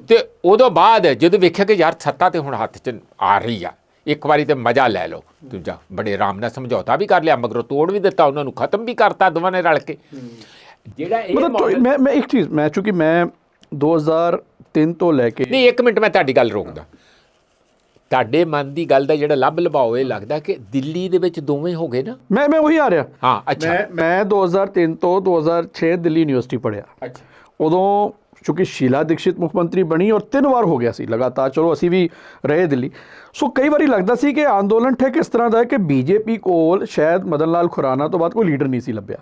S2: ਤੇ ਉਦੋਂ ਬਾਅਦ ਜਦੋਂ ਵੇਖਿਆ ਕਿ ਯਾਰ ਸੱਤਾ ਤੇ ਹੁਣ ਹੱਥ 'ਚ ਆ ਰਹੀ ਆ ਇੱਕ ਵਾਰੀ ਤੇ ਮਜ਼ਾ ਲੈ ਲਓ। ਦੂਜਾ ਬੜੇ ਆਰਾਮ ਨਾਲ ਸਮਝੌਤਾ ਵੀ ਕਰ ਲਿਆ ਮਗਰੋਂ ਤੋੜ ਵੀ ਦਿੱਤਾ ਉਹਨਾਂ ਨੂੰ ਖਤਮ ਵੀ ਕਰਤਾ ਦੋਵਾਂ ਨੇ ਰਲ ਕੇ। ਜਿਹੜਾ ਇਹ
S1: ਤੋਂ- ਮੈਂ ਮੈਂ ਇੱਕ ਚੀਜ਼ ਮੈਂ ਚੂੰਕਿ ਮੈਂ 2003 ਤੋਂ ਲੈ ਕੇ
S2: ਨਹੀਂ ਇੱਕ ਮਿੰਟ ਮੈਂ ਤੁਹਾਡੀ ਗੱਲ ਰੋਕਦਾ। ਤੁਹਾਡੇ ਮਨ ਦੀ ਗੱਲ ਦਾ ਜਿਹੜਾ ਲੱਭ ਲਭਾਓ ਇਹ ਲੱਗਦਾ ਕਿ ਦਿੱਲੀ ਦੇ ਵਿੱਚ ਦੋਵੇਂ ਹੋ ਗਏ ਨਾ?
S1: ਮੈਂ ਮੈਂ ਉਹੀ ਆ ਰਿਹਾ।
S2: ਹਾਂ ਅੱਛਾ।
S1: ਮੈਂ ਮੈਂ 2003 ਤੋਂ 2006 ਦਿੱਲੀ ਯੂਨੀਵਰਸਿਟੀ ਪੜ੍ਹਿਆ।
S2: ਅੱਛਾ।
S1: ਉਦੋਂ ਚੂੰਕਿ ਸ਼ੀਲਾ ਦੀਕਸ਼ਿਤ ਮੁੱਖ ਮੰਤਰੀ ਬਣੀ ਔਰ ਤਿੰਨ ਵਾਰ ਹੋ ਗਿਆ ਸੀ ਲਗਾਤਾਰ। ਚਲੋ ਅਸੀਂ ਵੀ ਰਹੇ ਦਿੱਲੀ। ਸੋ ਕਈ ਵਾਰੀ ਲੱਗਦਾ ਸੀ ਕਿ ਅੰਦੋਲਨ ਠੇਕ ਇਸ ਤਰ੍ਹਾਂ ਦਾ ਹੈ ਕਿ ਬੀਜੇਪੀ ਕੋਲ ਸ਼ਾਇਦ ਮਦਨ ਲਾਲ ਖੁਰਾਨਾ ਤੋਂ ਬਾਅਦ ਕੋਈ ਲੀਡਰ ਨਹੀਂ ਸੀ ਲੱਭਿਆ।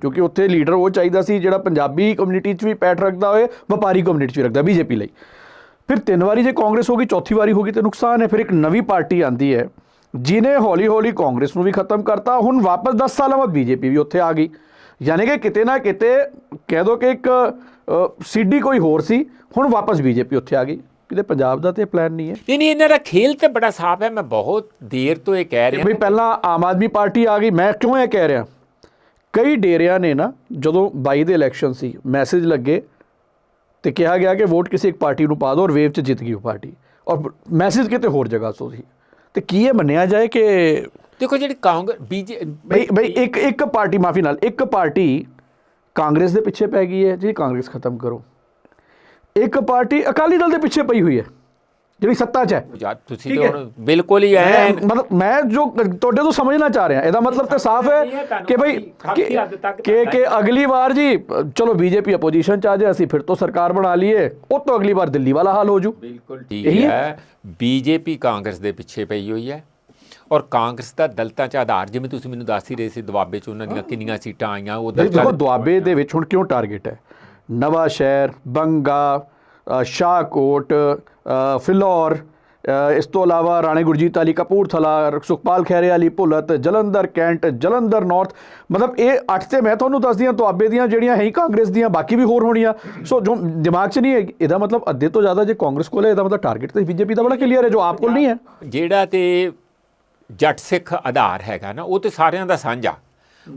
S1: ਕਿਉਂਕਿ ਉੱਥੇ ਲੀਡਰ ਉਹ ਚਾਹੀਦਾ ਸੀ ਜਿਹੜਾ ਪੰਜਾਬੀ ਕਮਿਊਨਿਟੀ 'ਚ ਵੀ ਪੈਠ ਰੱਖਦਾ ਹੋਏ ਵਪਾਰੀ ਕਮਿਊਨਿਟੀ 'ਚ ਵੀ ਰੱਖਦਾ ਬੀਜੇਪੀ ਲਈ। ਫਿਰ ਤਿੰਨ ਵਾਰੀ ਜੇ ਕਾਂਗਰਸ ਹੋ ਗਈ ਚੌਥੀ ਵਾਰੀ ਹੋ ਗਈ ਤੇ ਨੁਕਸਾਨ ਹੈ ਫਿਰ ਇੱਕ ਨਵੀਂ ਪਾਰਟੀ ਆਂਦੀ ਹੈ ਜਿਨੇ ਹੌਲੀ-ਹੌਲੀ ਕਾਂਗਰਸ ਨੂੰ ਵੀ ਖਤਮ ਕਰਤਾ ਹੁਣ ਵਾਪਸ 10 ਸਾਲਾਂ ਬਾਅਦ ਬੀਜੇਪੀ ਵੀ ਉੱਥੇ ਆ ਗਈ। ਯਾਨੀ ਕਿ ਕਿਤੇ ਨਾ ਕਿਤੇ ਕਹਿ ਦੋ ਕਿ ਇੱਕ ਸੀਡੀ ਕੋਈ ਹੋਰ ਸੀ ਹੁਣ ਵਾਪਸ ਬੀਜੇਪੀ ਉੱਥੇ ਆ ਗਈ। ਕਿਤੇ ਪੰਜਾਬ ਦਾ ਤੇ ਪਲਾਨ ਨਹੀਂ ਹੈ।
S2: ਨਹੀਂ ਨਹੀਂ ਇਹਨਾਂ ਦਾ ਖੇਲ ਤੇ ਬੜਾ ਸਾਫ਼ ਹੈ ਮੈਂ ਬਹੁਤ ਦੇਰ ਤੋਂ ਇਹ ਕਹਿ
S1: ਵੀ
S2: ਰਿਹਾ
S1: ਪਹਿਲਾਂ ਆਮ ਆਦਮੀ ਪਾਰਟੀ ਆ ਗਈ ਮੈਂ ਕਿਉਂ ਇਹ ਕਹਿ ਰਿਹਾ? ਕਈ ਡੇਰਿਆਂ ਨੇ ਨਾ ਜਦੋਂ 22 ਦੇ ਇਲੈਕਸ਼ਨ ਸੀ ਮੈਸੇਜ ਲੱਗੇ ਤੇ ਕਿਹਾ ਗਿਆ ਕਿ ਵੋਟ ਕਿਸੇ ਇੱਕ ਪਾਰਟੀ ਨੂੰ ਪਾ ਦਿਓ ਔਰ ਵੇਵ 'ਚ ਜਿੱਤ ਗਈ ਉਹ ਪਾਰਟੀ। ਔਰ ਮੈਸੇਜ ਕਿਤੇ ਹੋਰ ਜਗ੍ਹਾ ਤੋਂ ਸੀ। ਤੇ ਕੀ ਇਹ ਮੰਨਿਆ ਜਾਏ ਕਿ
S2: ਦੇਖੋ ਜਿਹੜੀ ਕਾਂਗਰਸ ਬੀਜੇ
S1: ਬਈ ਬਈ ਇੱਕ ਇੱਕ ਪਾਰਟੀ ਮਾਫੀ ਨਾਲ ਇੱਕ ਪਾਰਟੀ ਕਾਂਗਰਸ ਦੇ ਪਿੱਛੇ ਪੈ ਗਈ ਹੈ ਜੀ ਕਾਂਗਰਸ ਖਤਮ ਕਰੋ। ਇੱਕ ਪਾਰਟੀ ਅਕਾਲੀ ਦਲ ਦੇ ਪਿੱਛੇ ਪਈ ਹੋਈ ਹੈ। ਜਿਹੜੀ ਸੱਤਾ 'ਚ ਹੈ।
S2: ਯਾਰ ਤੁਸੀਂ
S1: ਠੀਕ
S2: ਤਾਂ
S1: ਹੈ।
S2: ਹੁਣ ਬਿਲਕੁਲ ਹੀ ਐ
S1: ਮੈਂ ਮਤਲਬ ਮੈਂ ਜੋ ਤੁਹਾਡੇ ਤੋਂ ਸਮਝਣਾ ਚਾਹ ਰਿਹਾ। ਇਹਦਾ ਮਤਲਬ ਤੇ ਸਾਫ਼
S2: ਨਹੀਂ ਹੈ,
S1: ਹੈ
S2: ਤੁਹਾਨੂੰ
S1: ਕਿ ਭਾਈ
S2: ਕਾਫੀ
S1: ਕਿ
S2: ਹੱਦ ਤੱਕ
S1: ਕਿ ਕਿ ਅਗਲੀ ਵਾਰ ਜੀ ਚਲੋ ਬੀਜੇਪੀ ਆਪੋਜੀਸ਼ਨ ਚ ਆ ਜਾਏ ਅਸੀਂ ਫਿਰ ਤੋਂ ਸਰਕਾਰ ਬਣਾ ਲਈਏ ਉਹ ਤੋਂ ਅਗਲੀ ਵਾਰ ਦਿੱਲੀ ਵਾਲਾ ਹਾਲ ਹੋ ਜੂ।
S2: ਬਿਲਕੁਲ ਠੀਕ
S1: ਇਹੀ ਹੈ।
S2: ਹੈ। ਬੀਜੇਪੀ ਕਾਂਗਰਸ ਦੇ ਪਿੱਛੇ ਪਈ ਹੋਈ ਹੈ। ਔਰ ਕਾਂਗਰਸ ਦਾ ਦਲਤਾਂ 'ਚ ਆਧਾਰ ਜਿਵੇਂ ਤੁਸੀਂ ਮੈਨੂੰ ਦੱਸ ਹੀ ਰਹੇ ਸੀ ਦੁਆਬੇ 'ਚ ਉਹਨਾਂ ਦੀਆਂ ਕਿੰਨੀਆਂ ਸੀਟਾਂ ਆਈਆਂ ਉਹ ਦਲਤਾਂ
S1: ਦੁਆਬੇ ਦੇ ਵਿੱਚ ਹੁਣ ਕਿਉਂ ਟਾਰਗੇਟ ਹੈ? ਨਵਾਂ ਸ਼ਹਿਰ ਬੰਗਾ ਸ਼ਾਹਕੋਟ ਅ, ਫਿਲੌਰ ਇਸ ਤੋਂ ਇਲਾਵਾ ਰਾਣੇ ਗੁਰਜੀਤ ਵਾਲੀ ਕਪੂਰਥਲਾ ਸੁਖਪਾਲ ਖੈਰੇ ਵਾਲੀ ਭੁੱਲਤ ਜਲੰਧਰ ਕੈਂਟ ਜਲੰਧਰ ਨਾਰਥ। ਮਤਲਬ ਇਹ ਅੱਠ ਤੇ ਮੈਂ ਤੁਹਾਨੂੰ ਦੱਸਦੀ ਹਾਂ ਦੁਆਬੇ ਦੀਆਂ ਜਿਹੜੀਆਂ ਹੈ ਹੀ ਕਾਂਗਰਸ ਦੀਆਂ ਬਾਕੀ ਵੀ ਹੋਰ ਹੋਣੀਆਂ। ਸੋ ਜੋ ਦਿਮਾਗ 'ਚ ਨਹੀਂ ਹੈ ਇਹਦਾ ਮਤਲਬ ਅੱਧੇ ਤੋਂ ਜ਼ਿਆਦਾ ਜੇ ਕਾਂਗਰਸ ਕੋਲ ਹੈ ਇਹਦਾ ਮਤਲਬ ਟਾਰਗੇਟ ਤੇ ਬੀਜੇਪੀ ਦਾ ਬੜਾ ਕਲੀਅਰ ਹੈ ਜੋ ਆਪ ਕੋਲ ਨਹੀਂ ਹੈ।
S2: ਜਿਹੜਾ ਤੇ ਜੱਟ ਸਿੱਖ ਆਧਾਰ ਹੈਗਾ ਨਾ ਉਹ ਤੇ ਸਾਰਿਆਂ ਦਾ ਸਾਂਝਾ।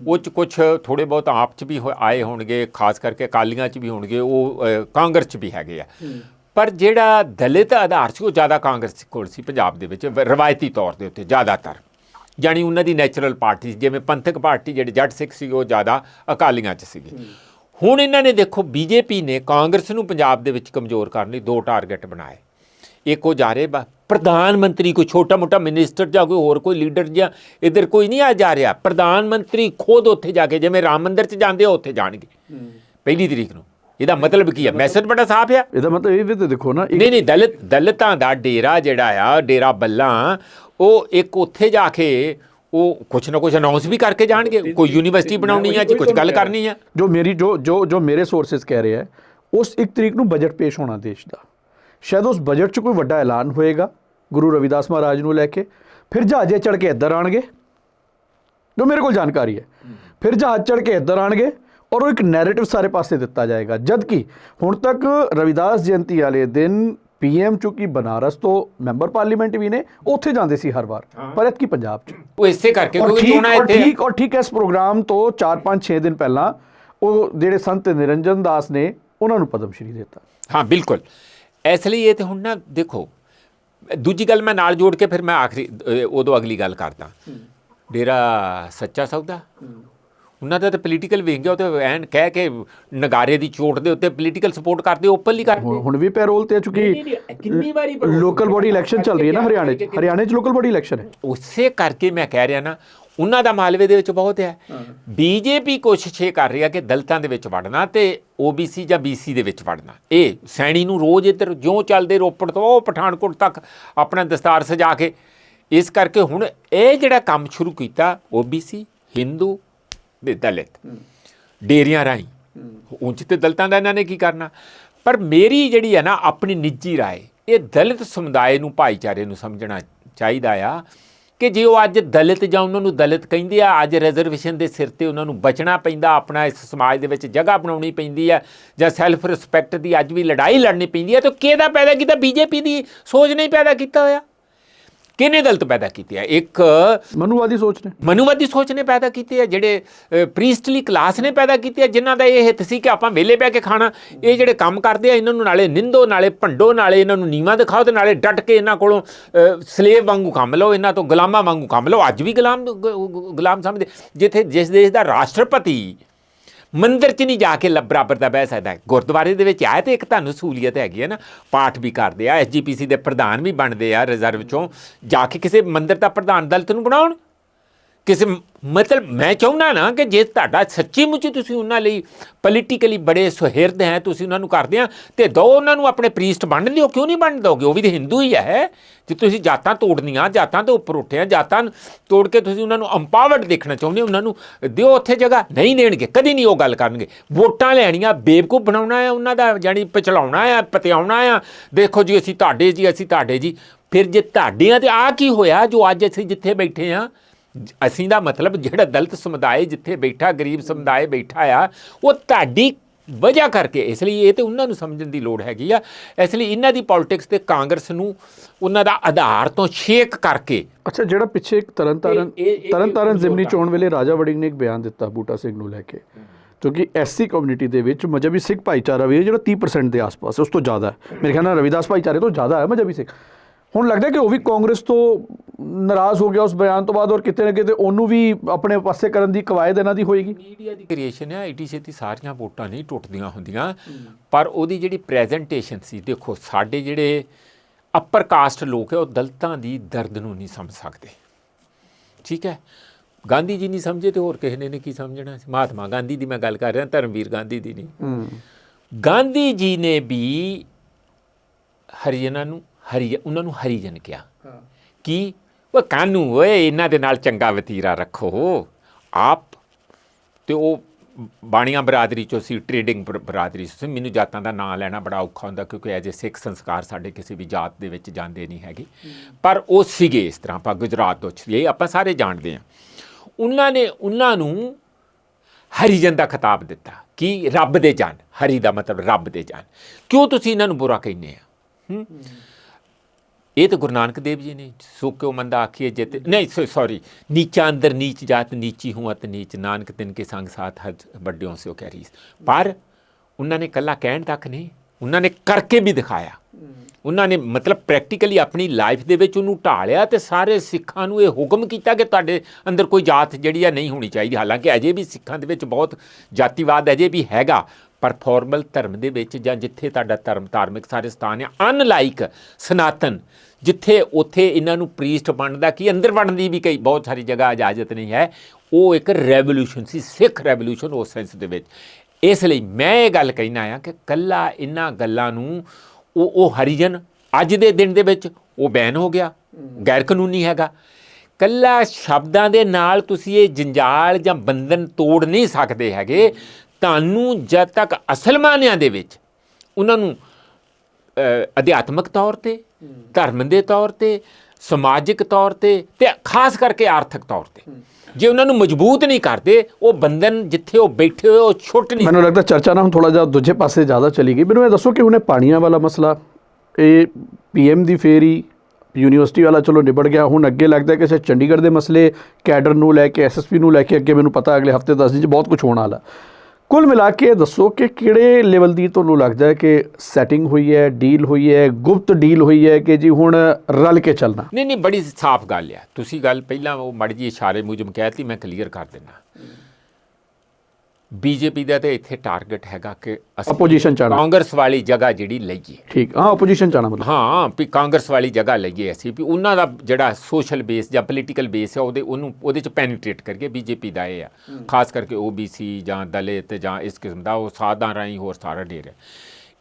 S2: ਉਹ ਚ ਕੁਝ ਥੋੜੇ ਬਹੁਤ ਆਪ ਚ ਵੀ ਹੋ- ਆਏ ਹੋਣਗੇ ਖਾਸ ਕਰਕੇ ਅਕਾਲੀਆਂ ਚ ਵੀ ਹੋਣਗੇ ਉਹ ਕਾਂਗਰਸ ਚ ਵੀ ਹੈਗੇ ਆ। ਪਰ ਜਿਹੜਾ ਦਲਿਤ ਆਧਾਰ ਸੀ ਉਹ ਜ਼ਿਆਦਾ ਕਾਂਗਰਸ ਕੋਲ ਸੀ ਪੰਜਾਬ ਦੇ ਵਿੱਚ ਰਵਾਇਤੀ ਤੌਰ ਦੇ ਉੱਤੇ ਜ਼ਿਆਦਾਤਰ। ਜਾਣੀ ਉਹਨਾਂ ਦੀ ਨੈਚੁਰਲ ਪਾਰਟੀ ਜਿਵੇਂ ਪੰਥਕ ਪਾਰਟੀ ਜਿਹੜੇ ਜੱਟ ਸਿੱਖ ਸੀ ਉਹ ਜ਼ਿਆਦਾ ਅਕਾਲੀਆਂ ਚ ਸੀਗੇ। ਹੁਣ ਇਹਨਾਂ ਨੇ ਦੇਖੋ ਬੀਜੇਪੀ ਨੇ ਕਾਂਗਰਸ ਨੂੰ ਪੰਜਾਬ ਦੇ ਵਿੱਚ ਕਮਜ਼ੋਰ ਕਰਨ ਲਈ ਦੋ ਟਾਰਗੇਟ ਬਣਾਏ। ਇੱਕ ਉਹ ਜਾ ਰਹੇ ਬਾ ਪ੍ਰਧਾਨ ਮੰਤਰੀ ਕੋਈ ਛੋਟਾ ਮੋਟਾ ਮਿਨਿਸਟਰ ਜਾਂ ਕੋਈ ਹੋਰ ਕੋਈ ਲੀਡਰ ਜਾਂ ਇਧਰ ਕੋਈ ਨਹੀਂ ਆ ਜਾ ਰਿਹਾ। ਪ੍ਰਧਾਨ ਮੰਤਰੀ ਖੁਦ ਉੱਥੇ ਜਾ ਕੇ ਜਿਵੇਂ ਰਾਮ ਮੰਦਿਰ 'ਚ ਜਾਂਦੇ ਆ ਉੱਥੇ ਜਾਣਗੇ। ਪਹਿਲੀ ਤਰੀਕ ਨੂੰ। ਇਹਦਾ ਮਤਲਬ ਕੀ ਹੈ ਮੈਸੇਜ ਬੜਾ ਸਾਫ਼ ਆ।
S1: ਇਹਦਾ ਮਤਲਬ ਇਹ ਵੀ ਤੇ ਦੇਖੋ ਨਾ
S2: ਨਹੀਂ ਨਹੀਂ ਦਲਿਤ ਦਲਿਤਾਂ ਦਾ ਡੇਰਾ ਜਿਹੜਾ ਆ ਡੇਰਾ ਬੱਲਾ ਉਹ ਇੱਕ ਉੱਥੇ ਜਾ ਕੇ ਉਹ ਕੁਛ ਨਾ ਕੁਛ ਅਨਾਉਂਸ ਵੀ ਕਰਕੇ ਜਾਣਗੇ। ਕੋਈ ਯੂਨੀਵਰਸਿਟੀ ਬਣਾਉਣੀ ਆ ਜੀ ਕੁਝ ਗੱਲ ਕਰਨੀ ਆ।
S1: ਜੋ ਮੇਰੀ ਜੋ ਜੋ ਜੋ ਮੇਰੇ ਸੋਰਸਸ ਕਹਿ ਰਹੇ ਹੈ ਉਸ ਇੱਕ ਤਰੀਕ ਨੂੰ ਬਜਟ ਪੇਸ਼ ਹੋਣਾ ਦੇਸ਼ ਦਾ। ਸ਼ਾਇਦ ਉਸ ਬਜਟ 'ਚ ਕੋਈ ਵੱਡਾ ਐਲਾਨ ਹੋਏਗਾ। ਗੁਰੂ ਰਵਿਦਾਸ ਮਹਾਰਾਜ ਨੂੰ ਲੈ ਕੇ ਫਿਰ ਜਹਾਜ਼ੇ ਚੜ ਕੇ ਇੱਧਰ ਆਣਗੇ ਜੋ ਮੇਰੇ ਕੋਲ ਜਾਣਕਾਰੀ ਹੈ। ਫਿਰ ਜਹਾਜ਼ ਚੜ ਕੇ ਇੱਧਰ ਆਣਗੇ ਔਰ ਉਹ ਇੱਕ ਨੈਰੇਟਿਵ ਸਾਰੇ ਪਾਸੇ ਦਿੱਤਾ ਜਾਏਗਾ। ਜਦ ਕਿ ਹੁਣ ਤੱਕ ਰਵਿਦਾਸ ਜਯੰਤੀ ਵਾਲੇ ਦਿਨ ਪੀਐਮ ਚੁੱਕੀ ਬਨਾਰਸ ਤੋਂ ਮੈਂਬਰ ਪਾਰਲੀਮੈਂਟ ਵੀ ਨੇ ਉੱਥੇ ਜਾਂਦੇ ਸੀ ਹਰ ਵਾਰ। ਪਰ ਐਤਕੀ ਪੰਜਾਬ 'ਚ।
S2: ਉਹ ਇਸੇ ਕਰਕੇ ਕਿਉਂਕਿ
S1: ਠੀਕ
S2: ਚੋਣਾਂ
S1: ਔਰ
S2: ਇੱਥੇ
S1: ਠੀਕ ਔਰ ਠੀਕ ਇਸ ਪ੍ਰੋਗਰਾਮ ਤੋਂ 4-5 6 ਦਿਨ ਪਹਿਲਾਂ ਉਹ ਜਿਹੜੇ ਸੰਤ ਨਿਰੰਜਨ ਦਾਸ ਨੇ ਉਹਨਾਂ ਨੂੰ ਪਦਮ ਸ਼੍ਰੀ ਦਿੱਤਾ।
S2: ਹਾਂ ਬਿਲਕੁਲ। ਇਸ ਲਈ ਇਹ ਤੇ ਹੁਣ ਨਾ ਦੇਖੋ ਦੂਜੀ ਗੱਲ ਮੈਂ ਨਾਲ ਜੋੜ ਕੇ ਫਿਰ ਮੈਂ ਆਖਰੀ ਉਦੋਂ ਅਗਲੀ ਗੱਲ ਕਰਦਾ। ਡੇਰਾ ਸੱਚਾ ਸੌਦਾ? ਉਹਨਾਂ ਦਾ ਤਾਂ ਪੋਲੀਟੀਕਲ ਵਿੰਗ ਹੈ ਉਹ ਤੇ ਐਨ ਕਹਿ ਕੇ ਨਗਾਰੇ ਦੀ ਚੋਟ ਦੇ ਉੱਤੇ ਪੋਲੀਟੀਕਲ ਸਪੋਰਟ ਕਰਦੇ ਓਪਨਲੀ ਕਰਦੇ।
S1: ਹੁਣ ਹੁਣ ਵੀ ਪੈਰੋਲ ਤੇ ਆ ਚੁੱਕੀ।
S2: ਕਿੰਨੀ ਵਾਰੀ
S1: ਲੋਕਲ ਬੋਡੀ ਇਲੈਕਸ਼ਨ ਚੱਲ ਰਹੀ ਹੈ ਨਾ ਹਰਿਆਣੇ 'ਚ। ਹਰਿਆਣੇ 'ਚ ਲੋਕਲ ਬੋਡੀ ਇਲੈਕਸ਼ਨ ਹੈ।
S2: ਉਸੇ ਕਰਕੇ ਮੈਂ ਕਹਿ ਰਿਹਾ ਨਾ ਉਹਨਾਂ ਦਾ ਮਾਲਵੇ ਦੇ ਵਿੱਚ ਬਹੁਤ ਹੈ। ਬੀਜੇਪੀ ਕੋਸ਼ਿਸ਼ ਇਹ ਕਰ ਰਹੀ ਹੈ ਕਿ ਦਲਿਤਾਂ ਦੇ ਵਿੱਚ ਵੜਨਾ ਤੇ OBC ਜਾਂ BC ਦੇ ਵਿੱਚ ਵੜਨਾ। ਇਹ ਸੈਣੀ ਨੂੰ ਰੋਜ਼ ਇੱਧਰ ਜਿਉਂ ਚੱਲਦੇ ਰੋਪੜ ਤੋਂ ਉਹ ਪਠਾਨਕੋਟ ਤੱਕ ਆਪਣਾ ਦਸਤਾਰ ਸਜਾ ਕੇ ਇਸ ਕਰਕੇ ਹੁਣ ਇਹ ਜਿਹੜਾ ਕੰਮ ਸ਼ੁਰੂ ਕੀਤਾ OBC ਹਿੰਦੂ ਤੇ ਦਲਿਤ। ਡੇਰਿਆਂ ਰਾਹੀਂ। ਉਂਝ ਤੇ ਦਲਿਤਾਂ ਦਾ ਇਹਨਾਂ ਨੇ ਕੀ ਕਰਨਾ? ਪਰ ਮੇਰੀ ਜਿਹੜੀ ਹੈ ਨਾ ਆਪਣੀ ਨਿੱਜੀ ਰਾਏ ਇਹ ਦਲਿਤ ਸਮੁਦਾਇ ਨੂੰ ਭਾਈਚਾਰੇ ਨੂੰ ਸਮਝਣਾ ਚਾਹੀਦਾ ਆ ਕਿ ਜੇ ਉਹ ਅੱਜ ਦਲਿਤ ਜਾਂ ਉਹਨਾਂ ਨੂੰ ਦਲਿਤ ਕਹਿੰਦੇ ਆ, ਅੱਜ ਰਿਜ਼ਰਵੇਸ਼ਨ ਦੇ ਸਿਰ ਤੇ ਉਹਨਾਂ ਨੂੰ ਬਚਣਾ ਪੈਂਦਾ, ਆਪਣਾ ਇਸ ਸਮਾਜ ਦੇ ਵਿੱਚ ਜਗ੍ਹਾ ਬਣਾਉਣੀ ਪੈਂਦੀ ਆ, ਜਾਂ ਸੈਲਫ ਰਿਸਪੈਕਟ ਦੀ ਅੱਜ ਵੀ ਲੜਾਈ ਲੜਨੀ ਪੈਂਦੀ ਆ, ਤਾਂ ਕਿਹਦਾ ਪੈਦਾ ਕੀਤਾ? ਬੀਜੇਪੀ ਦੀ ਸੋਚ ਨਹੀਂ ਪੈਦਾ ਕੀਤਾ ਹੋਇਆ। ਕਿਹਨੇ ਦਲਿਤ ਪੈਦਾ ਕੀਤੀ ਆ ਇੱਕ
S1: ਮਨੂਵਾਦੀ ਸੋਚ ਨੇ।
S2: ਮਨੂਵਾਦੀ ਸੋਚ ਨੇ ਪੈਦਾ ਕੀਤੀ ਹੈ ਜਿਹੜੇ ਪ੍ਰੀਸਟਲੀ ਕਲਾਸ ਨੇ ਪੈਦਾ ਕੀਤੀ ਹੈ ਜਿਨ੍ਹਾਂ ਦਾ ਇਹ ਹਿੱਤ ਸੀ ਕਿ ਆਪਾਂ ਵਿਹਲੇ ਬਹਿ ਕੇ ਖਾਣਾ। ਇਹ ਜਿਹੜੇ ਕੰਮ ਕਰਦੇ ਆ ਇਹਨਾਂ ਨੂੰ ਨਾਲੇ ਨਿੰਦੋ ਨਾਲੇ ਭੰਡੋ ਨਾਲੇ ਇਹਨਾਂ ਨੂੰ ਨੀਵਾ ਦਿਖਾਓ ਤੇ ਨਾਲੇ ਡਟ ਕੇ ਇਹਨਾਂ ਕੋਲੋਂ ਸਲੇਵ ਵਾਂਗੂ ਕੰਮ ਲਓ ਇਹਨਾਂ ਤੋਂ ਗੁਲਾਮਾਂ ਵਾਂਗੂ ਕੰਮ ਲਓ। ਅੱਜ ਵੀ ਗੁਲਾਮ ਗੁਲਾਮ ਸਮਝਦੇ। ਜਿੱਥੇ ਜਿਸ ਦੇਸ਼ ਦਾ ਰਾਸ਼ਟਰਪਤੀ ਮੰਦਿਰ 'ਚ ਨਹੀਂ ਜਾ ਕੇ ਲ- ਬਰਾਬਰ ਦਾ ਬਹਿ ਸਕਦਾ। ਗੁਰਦੁਆਰੇ ਦੇ ਵਿੱਚ ਆਏ ਤੇ ਇੱਕ ਤੁਹਾਨੂੰ ਸਹੂਲੀਅਤ ਹੈਗੀ ਹੈ ਨਾ, ਪਾਠ ਵੀ ਕਰਦੇ ਆ ਐਸਜੀਪੀਸੀ ਦੇ ਪ੍ਰਧਾਨ ਵੀ ਬਣਦੇ ਆ, ਰਿਜ਼ਰਵ ਚੋਂ। ਜਾ ਕੇ ਕਿਸੇ ਮੰਦਿਰ ਦਾ ਪ੍ਰਧਾਨ ਦਲਤ ਨੂੰ ਬਣਾਉਣ। ਕਿਸੇ ਮਤਲਬ ਮੈਂ ਚਾਹੁੰਦਾ ਨਾ ਕਿ ਜੇ ਤੁਹਾਡਾ ਸੱਚੀ ਮੁੱਚੀ ਤੁਸੀਂ ਉਹਨਾਂ ਲਈ ਪੋਲੀਟੀਕਲੀ ਬੜੇ ਸੁਹਿਰਦ ਹੈ, ਤੁਸੀਂ ਉਹਨਾਂ ਨੂੰ ਕਰਦੇ ਆ, ਤੇ ਦੋ ਉਹਨਾਂ ਨੂੰ ਆਪਣੇ ਪ੍ਰੀਸਟ ਬਣ ਦਿਓ ਕਿਉਂ ਨਹੀਂ ਬਣ ਦੋਗੇ? ਉਹ ਵੀ ਤਾਂ ਹਿੰਦੂ ਹੀ ਹੈ। ਜੇ ਤੁਸੀਂ ਜਾਤਾਂ ਤੋੜਨੀਆਂ, ਜਾਤਾਂ ਤੋਂ ਉੱਪਰ ਉੱਠਿਆ, ਜਾਤਾਂ ਨੂੰ ਤੋੜ ਕੇ ਤੁਸੀਂ ਉਹਨਾਂ ਨੂੰ ਅੰਪਾਵਰਡ ਦੇਖਣਾ ਚਾਹੁੰਦੇ ਉਹਨਾਂ ਨੂੰ ਦਿਓ ਉੱਥੇ ਜਗ੍ਹਾ, ਨਹੀਂ ਦੇਣਗੇ, ਕਦੀ ਨਹੀਂ ਉਹ ਗੱਲ ਕਰਨਗੇ। ਵੋਟਾਂ ਲੈਣੀਆਂ, ਬੇਵਕੂਫ ਬਣਾਉਣਾ ਹੈ ਉਹਨਾਂ ਦਾ ਜਾਨੀ ਪਚਲਾਉਣਾ ਹੈ, ਪਤਿਆਉਣਾ ਆ ਦੇਖੋ ਜੀ, ਅਸੀਂ ਤੁਹਾਡੇ ਜੀ, ਅਸੀਂ ਤੁਹਾਡੇ ਜੀ। ਫਿਰ ਜੇ ਤੁਹਾਡਿਆਂ ਤੇ ਆ ਕੀ ਹੋਇਆ, ਜੋ ਅੱਜ ਅਸੀਂ ਜਿੱਥੇ ਬੈਠੇ ਆ ਅਸੀਂ ਦਾ ਮਤਲਬ ਜਿਹੜਾ ਦਲਿਤ ਸਮੁਦਾਇ ਜਿੱਥੇ ਬੈਠਾ ਗਰੀਬ ਸਮੁਦਾਇ ਬੈਠਾ ਆ ਉਹ ਤੁਹਾਡੀ ਵਜ੍ਹਾ ਕਰਕੇ ਇਸ ਲਈ ਇਹ ਤੇ ਉਹਨਾਂ ਨੂੰ ਸਮਝਣ ਦੀ ਲੋੜ ਹੈਗੀ ਆ। ਇਸ ਲਈ ਇਹਨਾਂ ਦੀ ਪੋਲਿਟਿਕਸ ਤੇ ਕਾਂਗਰਸ ਨੂੰ ਉਹਨਾਂ ਦਾ ਆਧਾਰ ਤੋਂ ਛੇਕ ਕਰਕੇ
S1: ਅੱਛਾ ਜਿਹੜਾ ਪਿੱਛੇ ਇੱਕ ਤਰਨਤਾਰਨ ਤਰਨਤਾਰਨ ਜ਼ਿਮਨੀ। ਚੋਣ ਵੇਲੇ ਰਾਜਾ ਵੜਿੰਗ ਨੇ ਇੱਕ ਬਿਆਨ ਦਿੱਤਾ ਬੂਟਾ ਸਿੰਘ ਨੂੰ ਲੈ ਕੇ ਕਿਉਂਕਿ ਐਸਸੀ ਕਮਿਊਨਿਟੀ ਦੇ ਵਿੱਚ ਮਜਬੀ ਸਿੱਖ ਭਾਈਚਾਰਾ ਵੀ ਹੈ ਜਿਹੜਾ 30% ਦੇ ਆਸ-ਪਾਸ ਉਸ ਤੋਂ ਜ਼ਿਆਦਾ ਹੈ। ਮੇਰੇ ਖਿਆਲ ਨਾਲ ਰਵਿਦਾਸ ਭਾਈਚਾਰੇ ਤੋਂ ਜ਼ਿਆਦਾ ਹੈ ਮਜਬੀ ਸਿੱਖ। ਹੁਣ ਲੱਗਦਾ ਕਿ ਉਹ ਵੀ ਕਾਂਗਰਸ ਤੋਂ ਨਾਰਾਜ਼ ਹੋ ਗਿਆ ਉਸ ਬਿਆਨ ਤੋਂ ਬਾਅਦ ਔਰ ਕਿਤੇ ਨਾ ਕਿਤੇ ਉਹਨੂੰ ਵੀ ਆਪਣੇ ਪਾਸੇ ਕਰਨ ਦੀ ਕਵਾਇਦ ਇਹਨਾਂ ਦੀ ਹੋਏਗੀ।
S2: ਮੀਡੀਆ ਦੀ ਕ੍ਰੀਏਸ਼ਨ ਹੈ ਈਟੀ ਛੇਤੀ ਸਾਰੀਆਂ ਵੋਟਾਂ ਨਹੀਂ ਟੁੱਟਦੀਆਂ ਹੁੰਦੀਆਂ ਪਰ ਉਹਦੀ ਜਿਹੜੀ ਪ੍ਰੈਜੈਂਟੇਸ਼ਨ ਸੀ ਦੇਖੋ ਸਾਡੇ ਜਿਹੜੇ ਅਪਰ ਕਾਸਟ ਲੋਕ ਹੈ ਉਹ ਦਲਿਤਾਂ ਦੀ ਦਰਦ ਨੂੰ ਨਹੀਂ ਸਮਝ ਸਕਦੇ। ਠੀਕ ਹੈ? ਗਾਂਧੀ ਜੀ ਨਹੀਂ ਸਮਝੇ ਤੇ ਹੋਰ ਕਿਸੇ ਨੇ ਕੀ ਸਮਝਣਾ? ਸੀ ਮਹਾਤਮਾ ਗਾਂਧੀ ਦੀ ਮੈਂ ਗੱਲ ਕਰ ਰਿਹਾ ਧਰਮਵੀਰ ਗਾਂਧੀ ਦੀ ਨਹੀਂ। ਗਾਂਧੀ ਜੀ ਨੇ ਵੀ ਹਰੀਜਨਾਂ ਨੂੰ ਹਰੀ ਉਹਨਾਂ ਨੂੰ ਹਰੀਜਨ ਕਿਹਾ। ਕੀ? ਉਹ ਕਾਨੂੰ ਓਏ ਇਹਨਾਂ ਦੇ ਨਾਲ ਚੰਗਾ ਵਤੀਰਾ ਰੱਖੋ। ਆਪ ਤੇ ਉਹ ਬਾਣੀਆਂ ਬਰਾਦਰੀ ਚੋਂ ਸੀ ਟ੍ਰੇਡਿੰਗ ਬਰਾਦਰੀ ਸੀ। ਮੈਨੂੰ ਜਾਤਾਂ ਦਾ ਨਾਂ ਲੈਣਾ ਬੜਾ ਔਖਾ ਹੁੰਦਾ ਕਿਉਂਕਿ ਐਜ ਸਿੱਖ ਸੰਸਕਾਰ ਸਾਡੇ ਕਿਸੇ ਵੀ ਜਾਤ ਦੇ ਵਿੱਚ ਜਾਂਦੇ ਨਹੀਂ ਹੈਗੇ। ਪਰ ਉਹ ਸੀਗੇ ਇਸ ਤਰ੍ਹਾਂ ਆਪਾਂ ਗੁਜਰਾਤ ਤੋਂ ਇਹ ਆਪਾਂ ਸਾਰੇ ਜਾਣਦੇ ਹਾਂ। ਉਹਨਾਂ ਨੇ ਉਹਨਾਂ ਨੂੰ ਹਰੀਜਨ ਦਾ ਖਿਤਾਬ ਦਿੱਤਾ ਕਿ ਰੱਬ ਦੇ ਜਨ ਹਰੀ ਦਾ ਮਤਲਬ ਰੱਬ ਦੇ ਜਨ। ਕਿਉਂ ਤੁਸੀਂ ਇਹਨਾਂ ਨੂੰ ਬੁਰਾ ਕਹਿੰਦੇ ਆ? ਹੂੰ? ਇਹ ਤਾਂ ਗੁਰੂ ਨਾਨਕ ਦੇਵ ਜੀ ਨੇ ਸੋ ਕਿਉ ਮੰਦਾ ਆਖੀਏ ਜਿਤ ਨਹੀਂ ਸੌਰੀ ਨੀਚਾ ਅੰਦਰ ਨੀਚ ਜਾਤ ਨੀਚੀ ਹੂੰ ਅਤ ਨੀਚ, ਨਾਨਕ ਤਿਨ ਕੇ ਸੰਗ ਸਾਥ ਹਜ ਵੱਡਿਓਂ ਸਿਓ ਕਹਿ ਰੀਸ। ਪਰ ਉਹਨਾਂ ਨੇ ਕੱਲਾ ਕਹਿਣ ਤੱਕ ਨਹੀਂ, ਉਹਨਾਂ ਨੇ ਕਰਕੇ ਵੀ ਦਿਖਾਇਆ। ਉਹਨਾਂ ਨੇ ਮਤਲਬ ਪ੍ਰੈਕਟੀਕਲੀ ਆਪਣੀ ਲਾਈਫ ਦੇ ਵਿੱਚ ਉਹਨੂੰ ਢਾਲਿਆ ਤੇ ਸਾਰੇ ਸਿੱਖਾਂ ਨੂੰ ਇਹ ਹੁਕਮ ਕੀਤਾ ਕਿ ਤੁਹਾਡੇ ਅੰਦਰ ਕੋਈ ਜਾਤ ਜਿਹੜੀ ਆ ਨਹੀਂ ਹੋਣੀ ਚਾਹੀਦੀ। ਹਾਲਾਂਕਿ ਅਜੇ ਵੀ ਸਿੱਖਾਂ ਦੇ ਵਿੱਚ ਬਹੁਤ ਜਾਤੀਵਾਦ ਅਜੇ ਵੀ ਹੈਗਾ, ਪਰ ਫਾਰਮਲ ਧਰਮ ਦੇ ਵਿੱਚ ਜਾਂ ਜਿੱਥੇ ਤੁਹਾਡਾ ਧਰਮ ਧਾਰਮਿਕ ਸਾਰੇ ਸਥਾਨ ਆ ਅਨਲਾਈਕ ਸਨਾਤਨ ਜਿੱਥੇ ਉੱਥੇ ਇਹਨਾਂ ਨੂੰ ਪ੍ਰੀਸਟ ਬਣਦਾ ਕੀ ਅੰਦਰ ਬਣਨ ਦੀ ਵੀ ਕਈ ਬਹੁਤ ਸਾਰੀ ਜਗ੍ਹਾ ਇਜਾਜ਼ਤ ਨਹੀਂ ਹੈ ਉਹ ਇੱਕ ਰੈਵੋਲੂਸ਼ਨ ਸੀ ਸਿੱਖ ਰੈਵੋਲੂਸ਼ਨ ਉਸ ਸੈਂਸ ਦੇ ਵਿੱਚ। ਇਸ ਲਈ ਮੈਂ ਇਹ ਗੱਲ ਕਹਿਣਾ ਆ ਕਿ ਕੱਲਾ ਇਹਨਾਂ ਗੱਲਾਂ ਨੂੰ ਉਹ ਉਹ ਹਰੀਜਨ ਅੱਜ ਦੇ ਦਿਨ ਦੇ ਵਿੱਚ ਉਹ ਬੈਨ ਹੋ ਗਿਆ ਗੈਰ ਕਾਨੂੰਨੀ ਹੈਗਾ। ਕੱਲਾ ਸ਼ਬਦਾਂ ਦੇ ਨਾਲ ਤੁਸੀਂ ਇਹ ਜੰਜਾਲ ਜਾਂ ਬੰਧਨ ਤੋੜ ਨਹੀਂ ਸਕਦੇ ਹੈਗੇ ਤੁਹਾਨੂੰ ਜਦ ਤੱਕ ਅਸਲ ਮਾਨਿਆਂ ਦੇ ਵਿੱਚ ਉਹਨਾਂ ਨੂੰ ਅ, ਅਧਿਆਤਮਕ ਤੌਰ ਤੇ ਧਰਮ ਦੇ ਤੌਰ ਤੇ ਸਮਾਜਿਕ ਤੌਰ ਤੇ ਤੇ ਖਾਸ ਕਰਕੇ ਆਰਥਿਕ ਤੌਰ ਤੇ। ਜੇ ਉਹਨਾਂ ਨੂੰ ਮਜ਼ਬੂਤ ਨਹੀਂ ਕਰਦੇ ਉਹ ਬੰਧਨ ਜਿੱਥੇ ਉਹ ਬੈਠੇ ਹੋਏ ਉਹ ਛੁੱਟ ਨਹੀਂ
S1: ਮੈਨੂੰ ਲੱਗਦਾ ਚਰਚਾ ਨਾ ਹੁਣ ਥੋੜਾ ਜਿਹਾ ਦੂਜੇ ਪਾਸੇ ਜ਼ਿਆਦਾ ਚਲੀ ਗਈ। ਮੈਨੂੰ ਇਹ ਦੱਸੋ ਕਿ ਹੁਣੇ ਪਾਣੀਆਂ ਵਾਲਾ ਮਸਲਾ ਇਹ ਪੀਐਮ ਦੀ ਫੇਰੀ ਯੂਨੀਵਰਸਿਟੀ ਵਾਲਾ ਚਲੋ ਨਿਬੜ ਗਿਆ ਹੁਣ ਅੱਗੇ ਲੱਗਦਾ ਕਿ ਸ਼ਾਇਦ ਚੰਡੀਗੜ੍ਹ ਦੇ ਮਸਲੇ ਕੈਡਰ ਨੂੰ ਲੈ ਕੇ ਐਸਐਸਪੀ ਨੂੰ ਲੈ ਕੇ ਅੱਗੇ ਮੈਨੂੰ ਪਤਾ ਅਗਲੇ ਹਫ਼ਤੇ 10 ਦਿਨ ਚ ਬਹੁਤ ਕੁਝ ਹੋਣ ਵਾਲਾ। ਕੁੱਲ ਮਿਲਾ ਕੇ ਇਹ ਦੱਸੋ ਕਿ ਕਿਹੜੇ ਲੈਵਲ ਦੀ ਤੁਹਾਨੂੰ ਲੱਗਦਾ ਹੈ ਕਿ ਸੈਟਿੰਗ ਹੋਈ ਹੈ ਡੀਲ ਹੋਈ ਹੈ, ਗੁਪਤ ਡੀਲ ਹੋਈ ਹੈ ਕਿ ਜੀ ਹੁਣ ਰਲ ਕੇ ਚੱਲਣਾ?
S2: ਨਹੀਂ ਨਹੀਂ, ਬੜੀ ਸਾਫ਼ ਗੱਲ ਆ। ਤੁਸੀਂ ਗੱਲ ਪਹਿਲਾਂ ਉਹ ਮੜ ਜੀ ਇਸ਼ਾਰੇ ਮੁਜਬ ਕਹਿਤੀ ਮੈਂ ਕਲੀਅਰ ਕਰ ਦਿੰਦਾ। ਬੀਜੇਪੀ ਦਾ ਤੇ ਇੱਥੇ ਟਾਰਗੇਟ ਹੈਗਾ ਕਿ ਅਸੀਂ
S1: ਆਪੋਜੀਸ਼ਨ ਚਾਹਣਾ।
S2: ਕਾਂਗਰਸ ਵਾਲੀ ਜਗ੍ਹਾ ਜਿਹੜੀ ਲਈਏ।
S1: ਠੀਕ ਹਾਂ ਆਪੋਜੀਸ਼ਨ ਚਾਹਣਾ ਮਤਲਬ।
S2: ਹਾਂ ਵੀ ਕਾਂਗਰਸ ਵਾਲੀ ਜਗ੍ਹਾ ਲਈਏ ਅਸੀਂ ਵੀ ਉਹਨਾਂ ਦਾ ਜਿਹੜਾ ਸੋਸ਼ਲ ਬੇਸ ਜਾਂ ਪੋਲੀਟੀਕਲ ਬੇਸ ਹੈ ਉਹਦੇ ਉਹਨੂੰ ਉਹਦੇ ਚ ਪੈਨੀਟ੍ਰੇਟ ਕਰਕੇ ਬੀਜੇਪੀ ਦਾ ਇਹ ਆ। ਖਾਸ ਕਰਕੇ ਓਬੀਸੀ ਜਾਂ ਦਲਿਤ ਜਾਂ ਇਸ ਕਿਸਮ ਦਾ ਉਹ ਸਾਧਾਂ ਰਾਹੀਂ ਹੋਰ ਸਾਰਾ ਢੇਰ ਹੈ।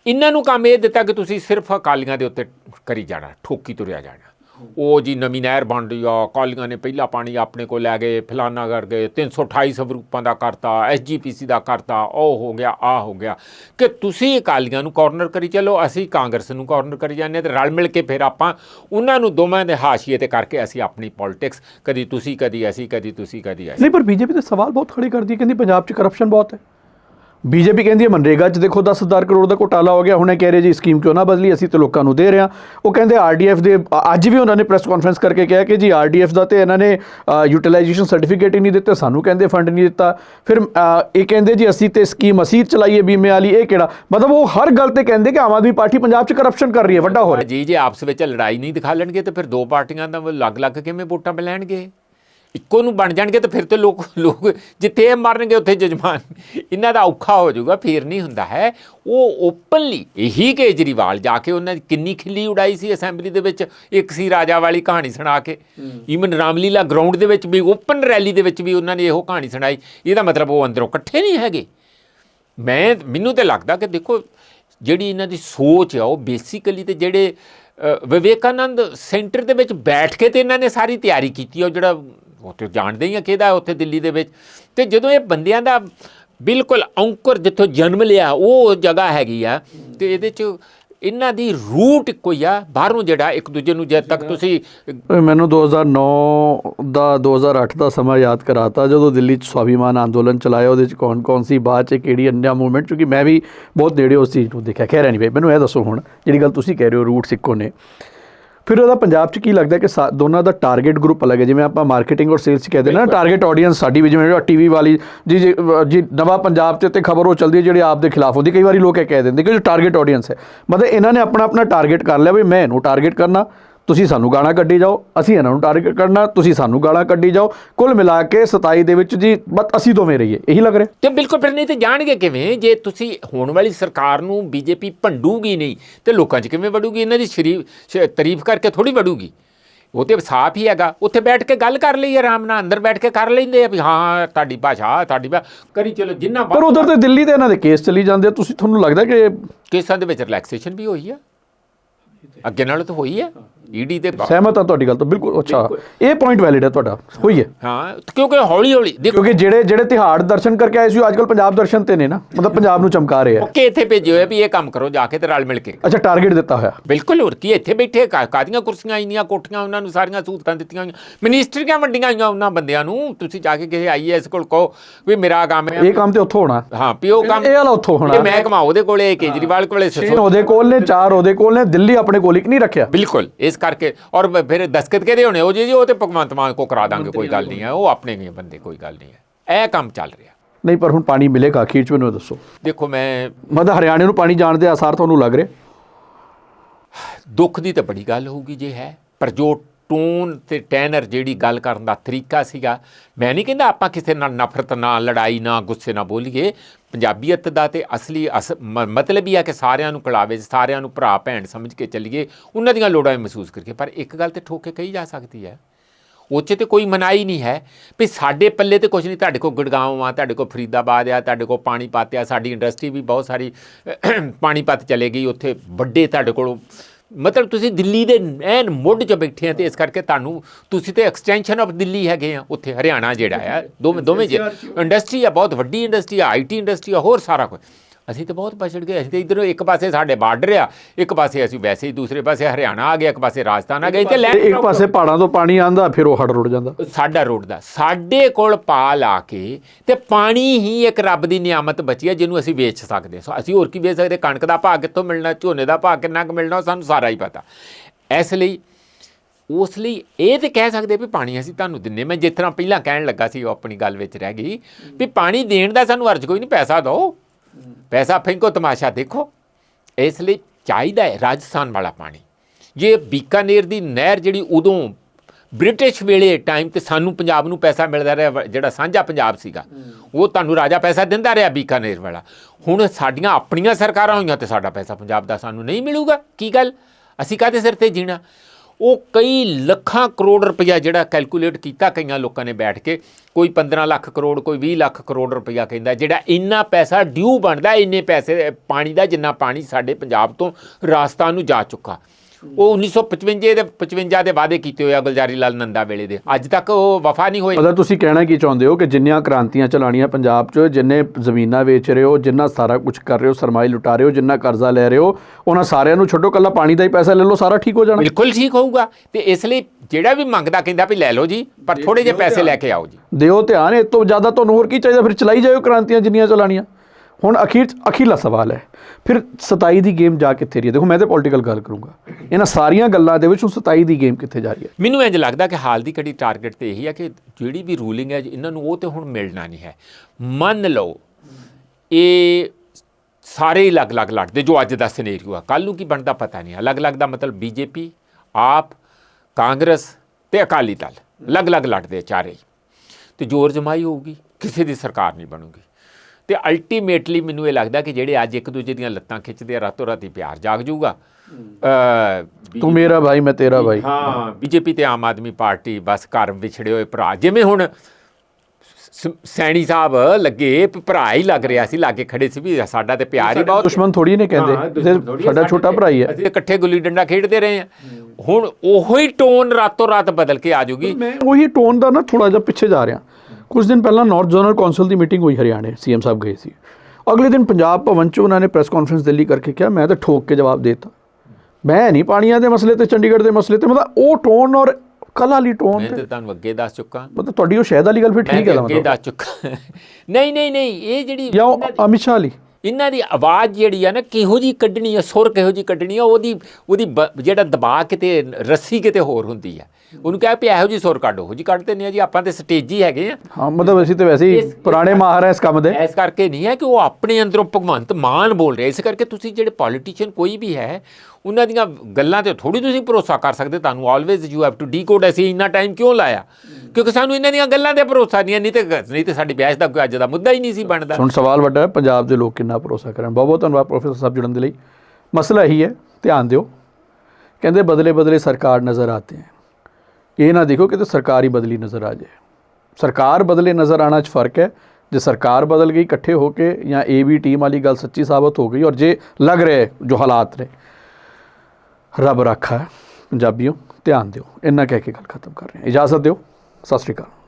S2: ਇਹਨਾਂ ਨੂੰ ਕੰਮ ਇਹ ਦਿੱਤਾ ਕਿ ਤੁਸੀਂ ਸਿਰਫ ਅਕਾਲੀਆਂ ਦੇ ਉੱਤੇ ਕਰੀ ਜਾਣਾ ਠੋਕੀ ਤੁਰਿਆ ਜਾਣਾ। ਉਹ ਜੀ ਨਵੀਂ ਨਹਿਰ ਬਣ ਰਹੀ ਆ ਕਾਲੀਆਂ ਨੇ ਪਹਿਲਾ ਪਾਣੀ ਆਪਣੇ ਕੋਲ ਲੈ ਗਏ, ਫਲਾਨਾ ਕਰ ਗਏ 328 ਸਵਰੂਪਾਂ ਦਾ ਕਰਤਾ ਐਸਜੀਪੀਸੀ ਦਾ ਕਰਤਾ, ਉਹ ਹੋ ਗਿਆ ਆ ਹੋ ਗਿਆ। ਕਿ ਤੁਸੀਂ ਅਕਾਲੀਆਂ ਨੂੰ ਕਾਰਨਰ ਕਰੀ ਚੱਲੋ, ਅਸੀਂ ਕਾਂਗਰਸ ਨੂੰ ਕਾਰਨਰ ਕਰੀ ਜਾਂਦੇ ਹਾਂ ਤੇ ਰਲ ਮਿਲ ਕੇ ਫਿਰ ਆਪਾਂ ਉਹਨਾਂ ਨੂੰ ਦੋਵਾਂ ਦੇ ਹਾਸ਼ੀਏ ਤੇ ਕਰਕੇ ਅਸੀਂ ਆਪਣੀ ਪੋਲਿਟਿਕਸ ਕਦੀ ਤੁਸੀਂ, ਕਦੀ ਅਸੀਂ, ਕਦੀ ਤੁਸੀਂ, ਕਦੀ ਅਸੀਂ।
S1: ਨਹੀਂ, ਪਰ ਬੀਜੇਪੀ ਤੇ ਸਵਾਲ ਬਹੁਤ ਖੜੇ ਕਰਦੀ ਹੈ, ਕਹਿੰਦੀ ਪੰਜਾਬ 'ਚ ਕਰਪਸ਼ਨ ਬਹੁਤ ਹੈ। ਬੀਜੇਪੀ ਕਹਿੰਦੀ ਹੈ, ਮਨਰੇਗਾ 'ਚ ਦੇਖੋ 10000 ਕਰੋੜ ਦਾ ਘੋਟਾਲਾ ਹੋ ਗਿਆ। ਹੁਣੇ ਕਹਿ ਰਹੇ ਜੀ ਸਕੀਮ ਕਿਉਂ ਨਾ ਬਦਲੀ? ਅਸੀਂ ਤੇ ਲੋਕਾਂ ਨੂੰ ਦੇ ਰਹੇ ਹਾਂ। ਉਹ ਕਹਿੰਦੇ ਆਰਡੀਐਫ ਦੇ ਅੱਜ ਵੀ ਉਹਨਾਂ ਨੇ ਪ੍ਰੈਸ ਕਾਨਫਰੰਸ ਕਰਕੇ ਕਿਹਾ ਕਿ ਜੀ ਆਰਡੀਐਫ ਦਾ ਤੇ ਇਹਨਾਂ ਨੇ ਯੂਟਿਲਾਈਜੇਸ਼ਨ ਸਰਟੀਫਿਕੇਟ ਹੀ ਨਹੀਂ ਦਿੱਤੇ। ਸਾਨੂੰ ਕਹਿੰਦੇ ਫੰਡ ਨਹੀਂ ਦਿੱਤਾ। ਫਿਰ ਇਹ ਕਹਿੰਦੇ ਜੀ, ਅਸੀਂ ਤੇ ਸਕੀਮ ਅਸੀਂ ਚਲਾਈਏ ਬੀਮੇ ਵਾਲੀ, ਇਹ ਕਿਹੜਾ? ਮਤਲਬ ਉਹ ਹਰ ਗੱਲ ਤੇ ਕਹਿੰਦੇ ਕਿ ਆਮ ਆਦਮੀ ਪਾਰਟੀ ਪੰਜਾਬ 'ਚ ਕਰਪਸ਼ਨ ਕਰ ਰਹੀ ਹੈ, ਵੱਡਾ ਹੋ ਰਿਹਾ।
S2: ਜੀ, ਜੇ ਆਪਸ ਵਿੱਚ ਲੜਾਈ ਨਹੀਂ ਦਿਖਾ ਲੈਣਗੇ ਤੇ ਫਿਰ ਦੋ ਪਾਰਟੀਆਂ ਦਾ ਅਲੱਗ ਅਲੱਗ ਕਿਵੇਂ ਵੋਟਾਂ ਪੈ ਲੈਣਗੇ? ਇੱਕੋ ਨੂੰ ਬਣ ਜਾਣਗੇ ਤੇ ਫਿਰ ਤੇ ਲੋਕ ਲੋਕ ਜਿੱਥੇ ਇਹ ਮਰਨਗੇ ਉੱਥੇ ਜਜਮਾਨ। ਇਹਨਾਂ ਦਾ ਔਖਾ ਹੋ ਜਾਊਗਾ ਫੇਰ ਨਹੀਂ ਹੁੰਦਾ ਹੈ। ਉਹ ਓਪਨਲੀ ਇਹੀ ਕੇਜਰੀਵਾਲ ਜਾ ਕੇ ਉਹਨਾਂ ਦੀ ਕਿੰਨੀ ਖਿੱਲੀ ਉਡਾਈ ਸੀ ਅਸੈਂਬਲੀ ਦੇ ਵਿੱਚ ਇੱਕ ਸੀ ਰਾਜਾ ਵਾਲੀ ਕਹਾਣੀ ਸੁਣਾ ਕੇ। ਈਵਨ ਰਾਮਲੀਲਾ ਗਰਾਊਂਡ ਦੇ ਵਿੱਚ ਵੀ ਓਪਨ ਰੈਲੀ ਦੇ ਵਿੱਚ ਵੀ ਉਹਨਾਂ ਨੇ ਇਹੋ ਕਹਾਣੀ ਸੁਣਾਈ। ਇਹਦਾ ਮਤਲਬ ਉਹ ਅੰਦਰੋਂ ਇਕੱਠੇ ਨਹੀਂ ਹੈਗੇ। ਮੈਂ ਮੈਨੂੰ ਤੇ ਲੱਗਦਾ ਕਿ ਦੇਖੋ ਜਿਹੜੀ ਇਹਨਾਂ ਦੀ ਸੋਚ ਆ ਉਹ ਬੇਸਿਕਲੀ ਤੇ ਜਿਹੜੇ ਵਿਵੇਕਾਨੰਦ ਸੈਂਟਰ ਦੇ ਵਿੱਚ ਬੈਠ ਕੇ ਤੇ ਇਹਨਾਂ ਨੇ ਸਾਰੀ ਤਿਆਰੀ ਕੀਤੀ ਉਹ ਜਿਹੜਾ ਉੱਥੇ ਜਾਣਦੇ ਹੀ ਆ ਕਿਹਦਾ ਉੱਥੇ ਦਿੱਲੀ ਦੇ ਵਿੱਚ। ਤੇ ਜਦੋਂ ਇਹ ਬੰਦਿਆਂ ਦਾ ਬਿਲਕੁਲ ਔਂਕਰ ਜਿੱਥੋਂ ਜਨਮ ਲਿਆ, ਉਹ ਜਗ੍ਹਾ ਹੈਗੀ ਆ, ਤੇ ਇਹਦੇ ਚ ਇਹਨਾਂ ਦੀ ਰੂਟ ਇੱਕੋ ਹੀ ਆ, ਬਾਹਰੋਂ ਜਿਹੜਾ ਇੱਕ ਦੂਜੇ ਨੂੰ ਜਦ ਤੱਕ ਤੁਸੀਂ
S1: ਓਏ, ਮੈਨੂੰ 2009 ਦਾ 2008 ਦਾ ਸਮਾਂ ਯਾਦ ਕਰਾਤਾ, ਜਦੋਂ ਦਿੱਲੀ 'ਚ ਸਵਾਭਿਮਾਨ ਅੰਦੋਲਨ ਚਲਾਇਆ, ਉਹਦੇ 'ਚ ਕੌਣ ਕੌਣ ਸੀ, ਬਾਅਦ 'ਚ ਕਿਹੜੀ ਅੰਨਿਆ ਮੂਵਮੈਂਟ, ਕਿਉਂਕਿ ਮੈਂ ਵੀ ਬਹੁਤ ਨੇੜੇ ਉਸ ਚੀਜ਼ ਨੂੰ ਦੇਖਿਆ। ਖੈਰ ਨਹੀਂ ਮੈਨੂੰ ਇਹ ਦੱਸੋ ਹੁਣ, ਜਿਹੜੀ ਗੱਲ ਤੁਸੀਂ ਕਹਿ ਰਹੇ ਹੋ ਰੂਟ ਸਿੱਖੋ ਨੇ। ਫਿਰ ਉਹਦਾ ਪੰਜਾਬ 'ਚ ਕੀ ਲੱਗਦਾ ਕਿ ਦੋਨਾਂ ਦਾ ਟਾਰਗੇਟ ਗਰੁੱਪ ਅਲੱਗ ਹੈ? ਜਿਵੇਂ ਆਪਾਂ ਮਾਰਕੀਟਿੰਗ ਔਰ ਸੇਲਸ 'ਚ ਕਹਿੰਦੇ ਨਾ ਟਾਰਗੇਟ ਆਡੀਅנס ਸਾਡੀ ਵੀ ਜਿਵੇਂ ਟੀਵੀ ਵਾਲੀ ਜੀ ਜੀ ਨਵਾਂ ਪੰਜਾਬ ਤੇ ਤੇ ਖਬਰ ਉਹ ਚੱਲਦੀ ਹੈ ਜਿਹੜੀ ਆਪ ਦੇ ਖਿਲਾਫ ਹੁੰਦੀ ਕਈ ਵਾਰੀ ਲੋਕ ਇਹ ਕਹਿ ਦਿੰਦੇ ਕਿ ਜੋ ਟਾਰਗੇਟ ਆਡੀਅנס ਹੈ। ਮਤਲਬ ਇਹਨਾਂ ਨੇ ਆਪਣਾ ਆਪਣਾ ਟਾਰਗੇਟ ਕਰ ਲਿਆ ਵੀ ਮੈਂ ਇਹਨੂੰ ਟਾਰਗੇਟ ਕਰਨਾ। ਤੁਸੀਂ ਸਾਨੂੰ ਗਾਲਾਂ ਕੱਢੀ ਜਾਓ ਅਸੀਂ ਇਹਨਾਂ ਨੂੰ ਟਾਰਗੇਟ ਕਰਨਾ ਤੁਸੀਂ ਸਾਨੂੰ ਗਾਲਾਂ ਕੱਢੀ ਜਾਓ। ਕੁੱਲ ਮਿਲਾ ਕੇ 27 ਦੇ ਵਿੱਚ ਜੀ ਬਸ ਅਸੀਂ ਦੋਵੇਂ ਰਹੀਏ ਇਹੀ ਲੱਗ ਰਿਹਾ।
S2: ਤੇ ਬਿਲਕੁਲ ਫਿਰ ਨਹੀਂ ਤੇ ਜਾਣਗੇ ਕਿਵੇਂ? ਜੇ ਤੁਸੀਂ ਹੋਣ ਵਾਲੀ ਸਰਕਾਰ ਨੂੰ ਬੀਜੇਪੀ ਭੰਡੂਗੀ ਨਹੀਂ ਤੇ ਲੋਕਾਂ 'ਚ ਕਿਵੇਂ ਵੜੂਗੀ? ਇਹਨਾਂ ਦੀ ਸ਼ਰੀਫ ਤਾਰੀਫ ਕਰਕੇ ਥੋੜੀ ਵੜੂਗੀ। ਉਹ ਤੇ ਸਾਫ਼ ਹੀ ਹੈਗਾ। ਉੱਥੇ ਬੈਠ ਕੇ ਗੱਲ ਕਰ ਲਈ ਆਰਾਮ ਨਾਲ ਅੰਦਰ ਬੈਠ ਕੇ ਕਰ ਲੈਂਦੇ ਆ ਵੀ ਹਾਂ ਤੁਹਾਡੀ ਭਾਸ਼ਾ ਤੁਹਾਡੀ ਕਰੀ ਚਲੋ ਜਿੰਨਾ
S1: ਪਰ ਉਧਰ ਤੇ ਦਿੱਲੀ ਤੇ ਇਹਨਾਂ ਦੇ ਕੇਸ ਚੱਲੀ ਜਾਂਦੇ ਆ। ਤੁਸੀਂ ਤੁਹਾਨੂੰ ਲੱਗਦਾ ਕਿ
S2: ਕੇਸਾਂ ਦੇ ਵਿੱਚ ਰਿਲੈਕਸੇਸ਼ਨ ਵੀ ਹੋਈ ਆ? ਅੱਗੇ ਨਾਲੋਂ ਤਾਂ ਹੋਈ ਹੈ ਈਡੀ ਤੇ
S1: ਸਹਿਮਤ ਆ ਤੁਹਾਡੀ ਗੱਲ ਤੋਂ ਬਿਲਕੁਲ ਅੱਛਾ। ਇਹ ਪੁਆਇੰਟ ਵੈਲਿਡ ਹੈ ਤੁਹਾਡਾ ਹੋਈ ਹੈ।
S2: ਹਾਂ ਕਿਉਂਕਿ ਹੌਲੀ ਹੌਲੀ
S1: ਕਿਉਂਕਿ ਜਿਹੜੇ ਜਿਹੜੇ ਤਿਹਾੜ ਦਰਸ਼ਨ ਕਰਕੇ ਆਏ ਸੀ ਅੱਜਕੱਲ ਪੰਜਾਬ ਦਰਸ਼ਨ ਤੇ ਨੇ ਨਾ ਮਤਲਬ ਪੰਜਾਬ ਨੂੰ ਚਮਕਾ ਰਹੇ ਆ।
S2: ਓਕੇ ਇੱਥੇ ਭੇਜੇ ਹੋਏ ਵੀ ਇਹ ਕੰਮ ਕਰੋ ਜਾ ਕੇ ਤੇ ਰਲ ਮਿਲ ਕੇ।
S1: ਅੱਛਾ ਟਾਰਗੇਟ ਦਿੱਤਾ ਹੋਇਆ।
S2: ਬਿਲਕੁਲ ਹੋਰ ਕੀ ਇੱਥੇ ਬੈਠੇ ਕਾ- ਕਾਹਦੀਆਂ ਕੁਰਸੀਆਂ ਇੰਨੀਆਂ ਕੋਠੀਆਂ ਉਹਨਾਂ ਨੂੰ ਸਾਰੀਆਂ ਸਹੂਲਤਾਂ ਦਿੱਤੀਆਂ ਹੋਈਆਂ। ਮਿਨਿਸਟਰੀਆਂ ਵੰਡੀਆਂ ਹੋਈਆਂ ਉਹਨਾਂ ਬੰਦਿਆਂ ਨੂੰ? ਤੁਸੀਂ ਜਾ ਕੇ ਕਿਸੇ ਆਈਐਸ ਕੋਲ ਕਹੋ ਵੀ ਮੇਰਾ ਕੰਮ ਹੈ।
S1: ਇਹ ਕੰਮ ਤੇ ਉੱਥੋਂ ਹੋਣਾ।
S2: ਹਾਂ ਪਿਓ ਕੰਮ
S1: ਇਹ ਵਾਲਾ ਉੱਥੋਂ ਹੋਣਾ।
S2: ਮੈਂ ਕਮਾ ਉਹਦੇ ਕੋਲੇ ਕੇਜਰੀਵਾਲ ਕੋਲੇ
S1: ਉਹਦੇ ਕੋਲ ਨੇ ਚਾਰ ਉਹਦੇ ਕੋਲ ਨੇ ਦਿੱਲੀ ਆਪਣੇ ਕੋਲ ਇੱਕ ਨਹੀਂ ਰੱਖਿਆ।
S2: ਬਿਲਕੁਲ ਇਸ ਕਰਕੇ ਔਰ ਫਿਰ ਦਸਤਖਤ ਕਿਹਦੇ ਹੋਣੇ? ਉਹ ਜੀ ਜੀ ਉਹ ਤੇ ਭਗਵੰਤ ਮਾਨ ਕੋ ਕਰਾ ਦਾਂਗੇ ਕੋਈ ਗੱਲ ਨਹੀਂ ਹੈ। ਉਹ ਆਪਣੇ ਹੀ ਬੰਦੇ ਕੋਈ ਗੱਲ ਨਹੀਂ ਹੈ। ਇਹ ਕੰਮ ਚੱਲ ਰਿਹਾ।
S1: ਨਹੀਂ ਪਰ ਹੁਣ ਪਾਣੀ ਮਿਲੇਗਾ ਅਖੀਰ ਚ ਮੈਨੂੰ ਦੱਸੋ।
S2: ਦੇਖੋ ਮੈਂ
S1: ਮਤਲਬ ਹਰਿਆਣੇ ਨੂੰ ਪਾਣੀ ਜਾਣ ਦੇ ਆਸਾਰ ਤੁਹਾਨੂੰ ਲੱਗ ਰਹੇ?
S2: ਦੁੱਖ ਦੀ ਤਾਂ ਬੜੀ ਗੱਲ ਹੋਊਗੀ ਜੇ ਹੈ ਪਰ ਜੋ ਟੋਨ ਤੇ ਟੈਨਰ ਜਿਹੜੀ ਗੱਲ ਕਰਨ ਦਾ ਤਰੀਕਾ ਸੀਗਾ, ਮੈਂ ਨਹੀਂ ਕਹਿੰਦਾ ਆਪਾਂ ਕਿਸੇ ਨਾਲ ਨਫ਼ਰਤ, ਨਾ ਲੜਾਈ, ਨਾ ਗੁੱਸੇ ਨਾ ਬੋਲੀਏ। ਪੰਜਾਬੀਅਤ ਦਾ ਤੇ ਅਸਲੀ ਅਸ ਮਤਲਬ ਹੀ ਆ ਕਿ ਸਾਰਿਆਂ ਨੂੰ ਕਲਾਵੇ, ਸਾਰਿਆਂ ਨੂੰ ਭਰਾ, ਭੈਣ ਸਮਝ ਕੇ ਚੱਲੀਏ, ਉਹਨਾਂ ਦੀਆਂ ਲੋੜਾਂ ਵੀ ਮਹਿਸੂਸ ਕਰਕੇ ਪਰ ਇੱਕ ਗੱਲ ਤੇ ਠੋਕੇ ਕਹੀ ਜਾ ਸਕਦੀ ਹੈ, ਉਹ 'ਚ ਤੇ ਕੋਈ ਮਨਾਈ ਨਹੀਂ ਹੈ ਵੀ ਸਾਡੇ ਪੱਲੇ ਤੇ ਕੁਝ ਨਹੀਂ, ਤੁਹਾਡੇ ਕੋਲ ਗੁੜਗਾਉਂ ਆ ਤੁਹਾਡੇ ਕੋਲ ਫਰੀਦਾਬਾਦ ਆ, ਤੁਹਾਡੇ ਕੋਲ ਪਾਣੀਪਤ ਆ, ਸਾਡੀ ਇੰਡਸਟਰੀ ਵੀ ਬਹੁਤ ਸਾਰੀ ਪਾਣੀਪਤ ਚਲੇ ਗਈ, ਉੱਥੇ ਵੱਡੇ ਤੁਹਾਡੇ ਕੋਲ ਮਤਲਬ ਤੁਸੀਂ ਦਿੱਲੀ ਦੇ ਐਨ ਮੁੱਢ 'ਚ ਬੈਠੇ ਆ ਤੇ ਇਸ ਕਰਕੇ ਤੁਹਾਨੂੰ ਤੁਸੀਂ ਤੇ ਐਕਸਟੈਂਸ਼ਨ ਆਫ ਦਿੱਲੀ ਹੈਗੇ ਆ ਉੱਥੇ ਹਰਿਆਣਾ ਜਿਹੜਾ ਆ ਦੋਵੇਂ ਦੋਵੇਂ ਇੰਡਸਟਰੀ ਆ। ਬਹੁਤ ਵੱਡੀ ਇੰਡਸਟਰੀ ਆ ਆਈਟੀ ਇੰਡਸਟਰੀ ਆ ਹੋਰ ਸਾਰਾ ਕੁਝ ਅਸੀਂ ਤਾਂ ਬਹੁਤ ਪਛੜ ਗਏ ਅਸੀਂ ਤਾਂ ਇਧਰੋਂ ਇੱਕ ਪਾਸੇ ਸਾਡੇ ਬਾਰਡਰ ਆ ਇੱਕ ਪਾਸੇ ਅਸੀਂ ਵੈਸੇ ਹੀ ਦੂਸਰੇ ਪਾਸੇ ਹਰਿਆਣਾ ਆ ਗਿਆ ਇੱਕ ਪਾਸੇ ਰਾਜਸਥਾਨ ਆ ਗਿਆ ਤੇ ਲੈ
S1: ਇੱਕ ਪਾਸੇ ਪਹਾੜਾਂ ਤੋਂ ਪਾਣੀ ਆਂਦਾ ਫਿਰ ਉਹ ਹੜ ਰੁੜ ਜਾਂਦਾ।
S2: ਸਾਡਾ ਰੋਡ ਦਾ। ਸਾਡੇ ਕੋਲ ਪਾ ਲਾ ਕੇ ਤੇ ਪਾਣੀ ਹੀ ਇੱਕ ਰੱਬ ਦੀ ਨਿਆਮਤ ਬਚੀ ਹੈ ਜਿਹਨੂੰ ਅਸੀਂ ਵੇਚ ਸਕਦੇ ਸੋ ਅਸੀਂ ਹੋਰ ਕੀ ਵੇਚ ਸਕਦੇ? ਕਣਕ ਦਾ ਭਾਅ ਕਿੱਥੋਂ ਮਿਲਣਾ ਝੋਨੇ ਦਾ ਭਾਅ ਕਿੰਨਾ ਕੁ ਮਿਲਣਾ ਸਾਨੂੰ ਸਾਰਾ ਹੀ ਪਤਾ। ਇਸ ਲਈ ਉਸ ਲਈ ਇਹ ਤੇ ਕਹਿ ਸਕਦੇ ਵੀ ਪਾਣੀ ਅਸੀਂ ਤੁਹਾਨੂੰ ਦਿੰਨੇ ਮੈਂ ਜਿਸ ਤਰ੍ਹਾਂ ਪਹਿਲਾਂ ਕਹਿਣ ਲੱਗਾ ਸੀ ਉਹ ਆਪਣੀ ਗੱਲ ਵਿੱਚ ਰਹਿ ਗਈ ਵੀ ਪਾਣੀ ਦੇਣ ਦਾ ਸਾਨੂੰ ਅਰਜ਼ ਕੋਈ ਨਹੀਂ ਪੈਸਾ ਦਿਓ। ਪੈਸਾ ਫੈਂਕੋ ਤਮਾਸ਼ਾ ਦੇਖੋ ਇਸ ਲਈ ਚਾਹੀਦਾ ਹੈ ਰਾਜਸਥਾਨ ਵਾਲਾ ਪਾਣੀ ਜੇ ਬੀਕਾਨੇਰ ਦੀ ਨਹਿਰ ਜਿਹੜੀ ਉਦੋਂ ਬ੍ਰਿਟਿਸ਼ ਵੇਲੇ ਟਾਈਮ ਤੇ ਸਾਨੂੰ ਪੰਜਾਬ ਨੂੰ ਪੈਸਾ ਮਿਲਦਾ ਰਿਹਾ ਜਿਹੜਾ ਸਾਂਝਾ ਪੰਜਾਬ ਸੀਗਾ ਉਹ ਤੁਹਾਨੂੰ ਰਾਜਾ ਪੈਸਾ ਦਿੰਦਾ ਰਿਹਾ ਬੀਕਾਨੇਰ ਵਾਲਾ ਹੁਣ ਸਾਡੀਆਂ ਆਪਣੀਆਂ ਸਰਕਾਰਾਂ ਹੋਈਆਂ ਤੇ ਸਾਡਾ ਪੈਸਾ ਪੰਜਾਬ ਦਾ ਸਾਨੂੰ ਨਹੀਂ ਮਿਲੂਗਾ ਕੀ ਗੱਲ ਅਸੀਂ ਕਾਹਦੇ ਸਿਰ ਤੇ ਜੀਣਾ ਉਹ ਕਈ ਲੱਖਾਂ ਕਰੋੜ ਰੁਪਇਆ ਜਿਹੜਾ ਕੈਲਕੂਲੇਟ ਕੀਤਾ ਕਈਆਂ ਲੋਕਾਂ ਨੇ ਬੈਠ ਕੇ। ਕੋਈ 15 ਲੱਖ ਕਰੋੜ, ਕੋਈ 20 ਲੱਖ ਕਰੋੜ ਰੁਪਇਆ ਕਹਿੰਦਾ, ਜਿਹੜਾ ਇੰਨਾ ਪੈਸਾ ਡਿਊ ਬਣਦਾ, ਇੰਨੇ ਪੈਸੇ, ਪਾਣੀ ਦਾ ਜਿੰਨਾ ਪਾਣੀ ਸਾਡੇ ਪੰਜਾਬ ਤੋਂ ਰਾਜਸਥਾਨ ਨੂੰ ਜਾ ਚੁੱਕਾ। ਉਹ 1955 ਦੇ 55 ਦੇ ਵਾਅਦੇ ਕੀਤੇ ਹੋਏ ਆ ਗੁਲਜ਼ਾਰੀ ਲਾਲ ਨੰਦਾ ਵੇਲੇ ਦੇ। ਅੱਜ ਤੱਕ ਉਹ ਵਫਾ ਨਹੀਂ ਹੋਏ।
S1: ਮਤਲਬ ਤੁਸੀਂ ਕਹਿਣਾ ਕੀ ਚਾਹੁੰਦੇ ਹੋ ਕਿ ਜਿੰਨੀਆਂ ਕ੍ਰਾਂਤੀਆਂ ਚਲਾਣੀਆਂ ਪੰਜਾਬ 'ਚ ਜਿੰਨੇ ਜ਼ਮੀਨਾਂ ਵੇਚ ਰਹੇ ਹੋ ਜਿੰਨਾ ਸਾਰਾ ਕੁਝ ਕਰ ਰਹੇ ਹੋ ਸਰਮਾਈ ਲੁਟਾ ਰਹੇ ਹੋ ਜਿੰਨਾ ਕਰਜ਼ਾ ਲੈ ਰਹੇ ਹੋ ਉਹਨਾਂ ਸਾਰਿਆਂ ਨੂੰ ਛੱਡੋ ਕੱਲਾ ਪਾਣੀ ਦਾ ਹੀ ਪੈਸਾ ਲੈ ਲਓ ਸਾਰਾ ਠੀਕ ਹੋ ਜਾਣਾ।
S2: ਬਿਲਕੁਲ ਠੀਕ ਹੋਊਗਾ। ਤੇ ਇਸ ਲਈ ਜਿਹੜਾ ਵੀ ਮੰਗਦਾ ਕਹਿੰਦਾ ਵੀ ਲੈ ਲਓ ਜੀ ਪਰ ਥੋੜੇ ਜਿਹੇ ਪੈਸੇ ਲੈ ਕੇ ਆਓ ਜੀ।
S1: ਦਿਓ ਧਿਆਨ ਇਹ ਤੋਂ ਜ਼ਿਆਦਾ ਤੁਹਾਨੂੰ ਹੋਰ ਕੀ ਚਾਹੀਦਾ? ਫਿਰ ਚਲਾਈ ਜਾਓ ਕ੍ਰਾਂਤੀਆਂ ਜਿੰਨੀਆਂ ਚਲਾਣੀਆਂ। ਹੁਣ ਅਖੀਰ 'ਚ ਅਖੀਰਲਾ ਸਵਾਲ ਹੈ। ਫਿਰ 27 ਦੀ ਗੇਮ ਜਾ ਕਿੱਥੇ ਰਹੀ ਹੈ? ਦੇਖੋ, ਮੈਂ ਤੇ ਪੋਲੀਟੀਕਲ ਗੱਲ ਕਰੂੰਗਾ। ਇਹਨਾਂ ਸਾਰੀਆਂ ਗੱਲਾਂ ਦੇ ਵਿੱਚ ਉਹ 27 ਦੀ ਗੇਮ ਕਿੱਥੇ ਜਾ ਰਹੀ ਹੈ?
S2: ਮੈਨੂੰ ਇੰਜ ਲੱਗਦਾ ਕਿ ਹਾਲ ਦੀ ਘੜੀ ਟਾਰਗੇਟ ਤੇ ਇਹੀ ਹੈ ਕਿ ਜਿਹੜੀ ਵੀ ਰੂਲਿੰਗ ਹੈ ਇਹਨਾਂ ਨੂੰ ਉਹ ਤੇ ਹੁਣ ਮਿਲਣਾ ਨਹੀਂ ਹੈ। ਮੰਨ ਲਓ, ਇਹ ਸਾਰੇ ਹੀ ਅਲੱਗ-ਅਲੱਗ ਲੜਦੇ, ਜੋ ਅੱਜ ਦਾ ਸਿਨੈਰੀਓ ਆ। ਕੱਲ ਨੂੰ ਕੀ ਬਣਦਾ ਪਤਾ ਨਹੀਂ। ਅਲੱਗ-ਅਲੱਗ ਦਾ ਮਤਲਬ ਬੀਜੇਪੀ, ਆਪ, ਕਾਂਗਰਸ ਤੇ ਅਕਾਲੀ ਦਲ। ਅਲੱਗ-ਅਲੱਗ ਲੜਦੇ ਚਾਰੇ। ਹੀ। ਤੇ ਜ਼ੋਰ ਜਮਾਈ ਹੋਊਗੀ, ਕਿਸੇ ਦੀ ਸਰਕਾਰ ਨਹੀਂ ਬਣੂਗੀ। ਤੇ ਅਲਟੀਮੇਟਲੀ ਮੈਨੂੰ ਇਹ ਲੱਗਦਾ ਕਿ ਜਿਹੜੇ ਅੱਜ ਇੱਕ ਦੂਜੇ ਦੀਆਂ ਲੱਤਾਂ ਖਿੱਚਦੇ ਆ ਰਾਤੋਂ ਰਾਤੀ ਪਿਆਰ ਜਾਗ ਜਾਊਗਾ। ਅ
S1: ਤੂੰ ਮੇਰਾ ਭਾਈ ਮੈਂ ਤੇਰਾ ਭਾਈ।
S2: ਹਾਂ ਬੀਜੇਪੀ ਤੇ ਆਮ ਆਦਮੀ ਪਾਰਟੀ ਬਸ ਘਰ ਵਿਛੜੇ ਹੋਏ ਭਰਾ। ਜਿਵੇਂ ਹੁਣ ਸੈਣੀ ਸਾਹਿਬ ਲੱਗੇ ਭਰਾ ਹੀ ਲੱਗ ਰਿਹਾ ਸੀ ਲਾਗੇ ਖੜੇ ਸੀ ਵੀ ਸਾਡਾ ਤੇ ਪਿਆਰ ਹੀ ਬਹੁਤ
S1: ਦੁਸ਼ਮਣ ਥੋੜੀ ਨੇ ਕਹਿੰਦੇ। ਸਾਡਾ ਛੋਟਾ ਭਰਾ ਹੀ ਹੈ।
S2: ਅਸੀਂ ਇਕੱਠੇ ਗੁੱਲੀ ਡੰਡਾ ਖੇਡਦੇ ਰਹੇ ਹਾਂ। ਹੁਣ ਉਹੋ ਟੋਨ ਰਾਤੋਂ ਰਾਤ ਬਦਲ ਕੇ ਆ ਜਾਊਗੀ।
S1: ਮੈਂ ਉਹੀ ਟੋਨ ਦਾ ਨਾ ਥੋੜਾ ਜਿਹਾ ਪਿੱਛੇ ਜਾ ਰਿਹਾ। ਕੁਝ ਦਿਨ ਪਹਿਲਾਂ ਨਾਰਥ ਜ਼ੋਨਲ ਕੌਂਸਲ ਦੀ ਮੀਟਿੰਗ ਹੋਈ ਹਰਿਆਣੇ ਸੀਐਮ ਸਾਹਿਬ ਗਏ ਸੀ। ਅਗਲੇ ਦਿਨ ਪੰਜਾਬ ਭਵਨ 'ਚ ਉਹਨਾਂ ਨੇ ਪ੍ਰੈਸ ਕਾਨਫਰੰਸ ਦਿੱਲੀ ਕਰਕੇ ਕਿਹਾ ਮੈਂ ਤਾਂ ਠੋਕ ਕੇ ਜਵਾਬ ਦੇਤਾ। ਮੈਂ ਨਹੀਂ ਪਾਣੀਆਂ ਦੇ ਮਸਲੇ ਤੇ ਚੰਡੀਗੜ੍ਹ ਦੇ ਮਸਲੇ ਤੇ ਮਤਲਬ ਉਹ ਟੋਨ ਔਰ ਕਲ ਵਾਲੀ ਟੋਨ
S2: ਮੈਂ
S1: ਤੇ।
S2: ਤੁਹਾਨੂੰ ਅੱਗੇ ਦੱਸ ਚੁੱਕਾ।
S1: ਮਤਲਬ ਤੁਹਾਡੀ ਉਹ ਸ਼ਾਇਦ ਵਾਲੀ ਗੱਲ ਫਿਰ
S2: ਮੈਂ
S1: ਠੀਕ ਹੈ ਦਾ
S2: ਅੱਗੇ
S1: ਮਤਲਬ।
S2: ਦੱਸ ਚੁੱਕਾ। ਨਹੀਂ ਨਹੀਂ ਨਹੀਂ ਇਹ ਜਿਹੜੀ
S1: ਜਾਂ ਅਮਿਤ ਸ਼ਾਹ ਵਾਲੀ।
S2: ਇਹਨਾਂ ਦੀ ਆਵਾਜ਼ ਜਿਹੜੀ ਆ ਨਾ ਕਿਹੋ ਜੀ ਕੱਢਣੀ ਆ ਸੁਰ ਕਿਹੋ ਜੀ ਕੱਢਣੀ ਆ ਉਹਦੀ ਉਹਦੀ ਜਿਹੜਾ ਦਬਾ ਕਿਤੇ ਰੱਸੀ ਕਿਤੇ ਹੋਰ ਹੁੰਦੀ ਆ। ਉਹਨੂੰ ਕਹਿ ਵੀ ਇਹੋ ਜੀ ਸੁਰ ਕੱਢੋ ਉਹ ਜੀ ਕੱਢ ਦਿੰਦੇ ਆ ਜੀ ਆਪਾਂ ਤੇ ਸਟੇਜੀ ਹੈਗੇ ਆ।
S1: ਹਾਂ ਮਤਲਬ ਅਸੀਂ ਤੇ ਵੈਸੇ ਹੀ ਪੁਰਾਣੇ ਮਾਹਰ ਹੈ ਇਸ ਕੰਮ ਦੇ।
S2: ਇਸ ਕਰਕੇ ਨਹੀਂ ਹੈ ਕਿ ਉਹ ਆਪਣੇ ਅੰਦਰੋਂ ਭਗਵੰਤ ਮਾਨ ਬੋਲ ਰਿਹਾ। ਇਸ ਕਰਕੇ ਤੁਸੀਂ ਜਿਹੜੇ ਪੋਲੀਟੀਸ਼ੀਅਨ ਕੋਈ ਵੀ ਹੈ ਉਹਨਾਂ ਦੀਆਂ ਗੱਲਾਂ ਤੇ ਥੋੜੀ ਤੁਸੀਂ ਭਰੋਸਾ ਕਰ ਸਕਦੇ, ਤੁਹਾਨੂੰ always you have to decode ਅਸੀਂ ਇੰਨਾ ਟਾਈਮ ਕਿਉਂ ਲਾਇਆ? ਕਿਉਂਕਿ ਸਾਨੂੰ ਇਹਨਾਂ ਦੀਆਂ ਗੱਲਾਂ ਤੇ ਭਰੋਸਾ ਨਹੀਂ ਹੈ, ਨਹੀਂ ਤੇ ਨਹੀਂ ਤੇ ਸਾਡੀ ਬਹਿਸ ਦਾ ਕੋਈ ਅੱਜ ਦਾ ਮੁੱਦਾ ਹੀ ਨਹੀਂ ਸੀ ਬਣਦਾ।
S1: ਹੁਣ ਸਵਾਲ ਵੱਡਾ ਹੈ, ਪੰਜਾਬ ਦੇ ਲੋਕ ਕਿੰਨਾ ਭਰੋਸਾ ਕਰਨ। ਬਹੁਤ ਬਹੁਤ ਧੰਨਵਾਦ ਪ੍ਰੋਫੈਸਰ ਸਾਹਿਬ ਜੁੜਨ ਦੇ ਲਈ। ਮਸਲਾ ਇਹੀ ਹੈ, ਧਿਆਨ ਦਿਓ। ਕਹਿੰਦੇ ਬਦਲੇ ਬਦਲੇ ਸਰਕਾਰ ਨਜ਼ਰ ਆਤੇ ਹੈ। ਇਹ ਨਾ ਦੇਖੋ ਕਿ ਤੇ ਸਰਕਾਰ ਹੀ ਬਦਲੀ ਨਜ਼ਰ ਆ ਜਾਏ। ਸਰਕਾਰ ਬਦਲੇ ਨਜ਼ਰ ਆਣਾ 'ਚ ਫ਼ਰਕ ਹੈ। ਜੇ ਸਰਕਾਰ ਬਦਲ ਗਈ ਇਕੱਠੇ ਹੋ ਕੇ ਜਾਂ ਏ ਵੀ ਟੀਮ ਵਾਲੀ ਗੱਲ ਸੱਚੀ ਸਾਬਤ ਹੋ ਗਈ ਔਰ ਜੇ ਲੱਗ ਰਿਹਾ ਜੋ ਹਾਲਾਤ ਨੇ ਰੱਬ ਰਾਖਾ ਹੈ। ਪੰਜਾਬੀਓ, ਧਿਆਨ ਦਿਓ। ਇੰਨਾ ਕਹਿ ਕੇ ਗੱਲ ਖਤਮ ਕਰ ਰਹੇ ਹਾਂ। ਇਜਾਜ਼ਤ ਦਿਓ। ਸਤਿ ਸ਼੍ਰੀ ਅਕਾਲ।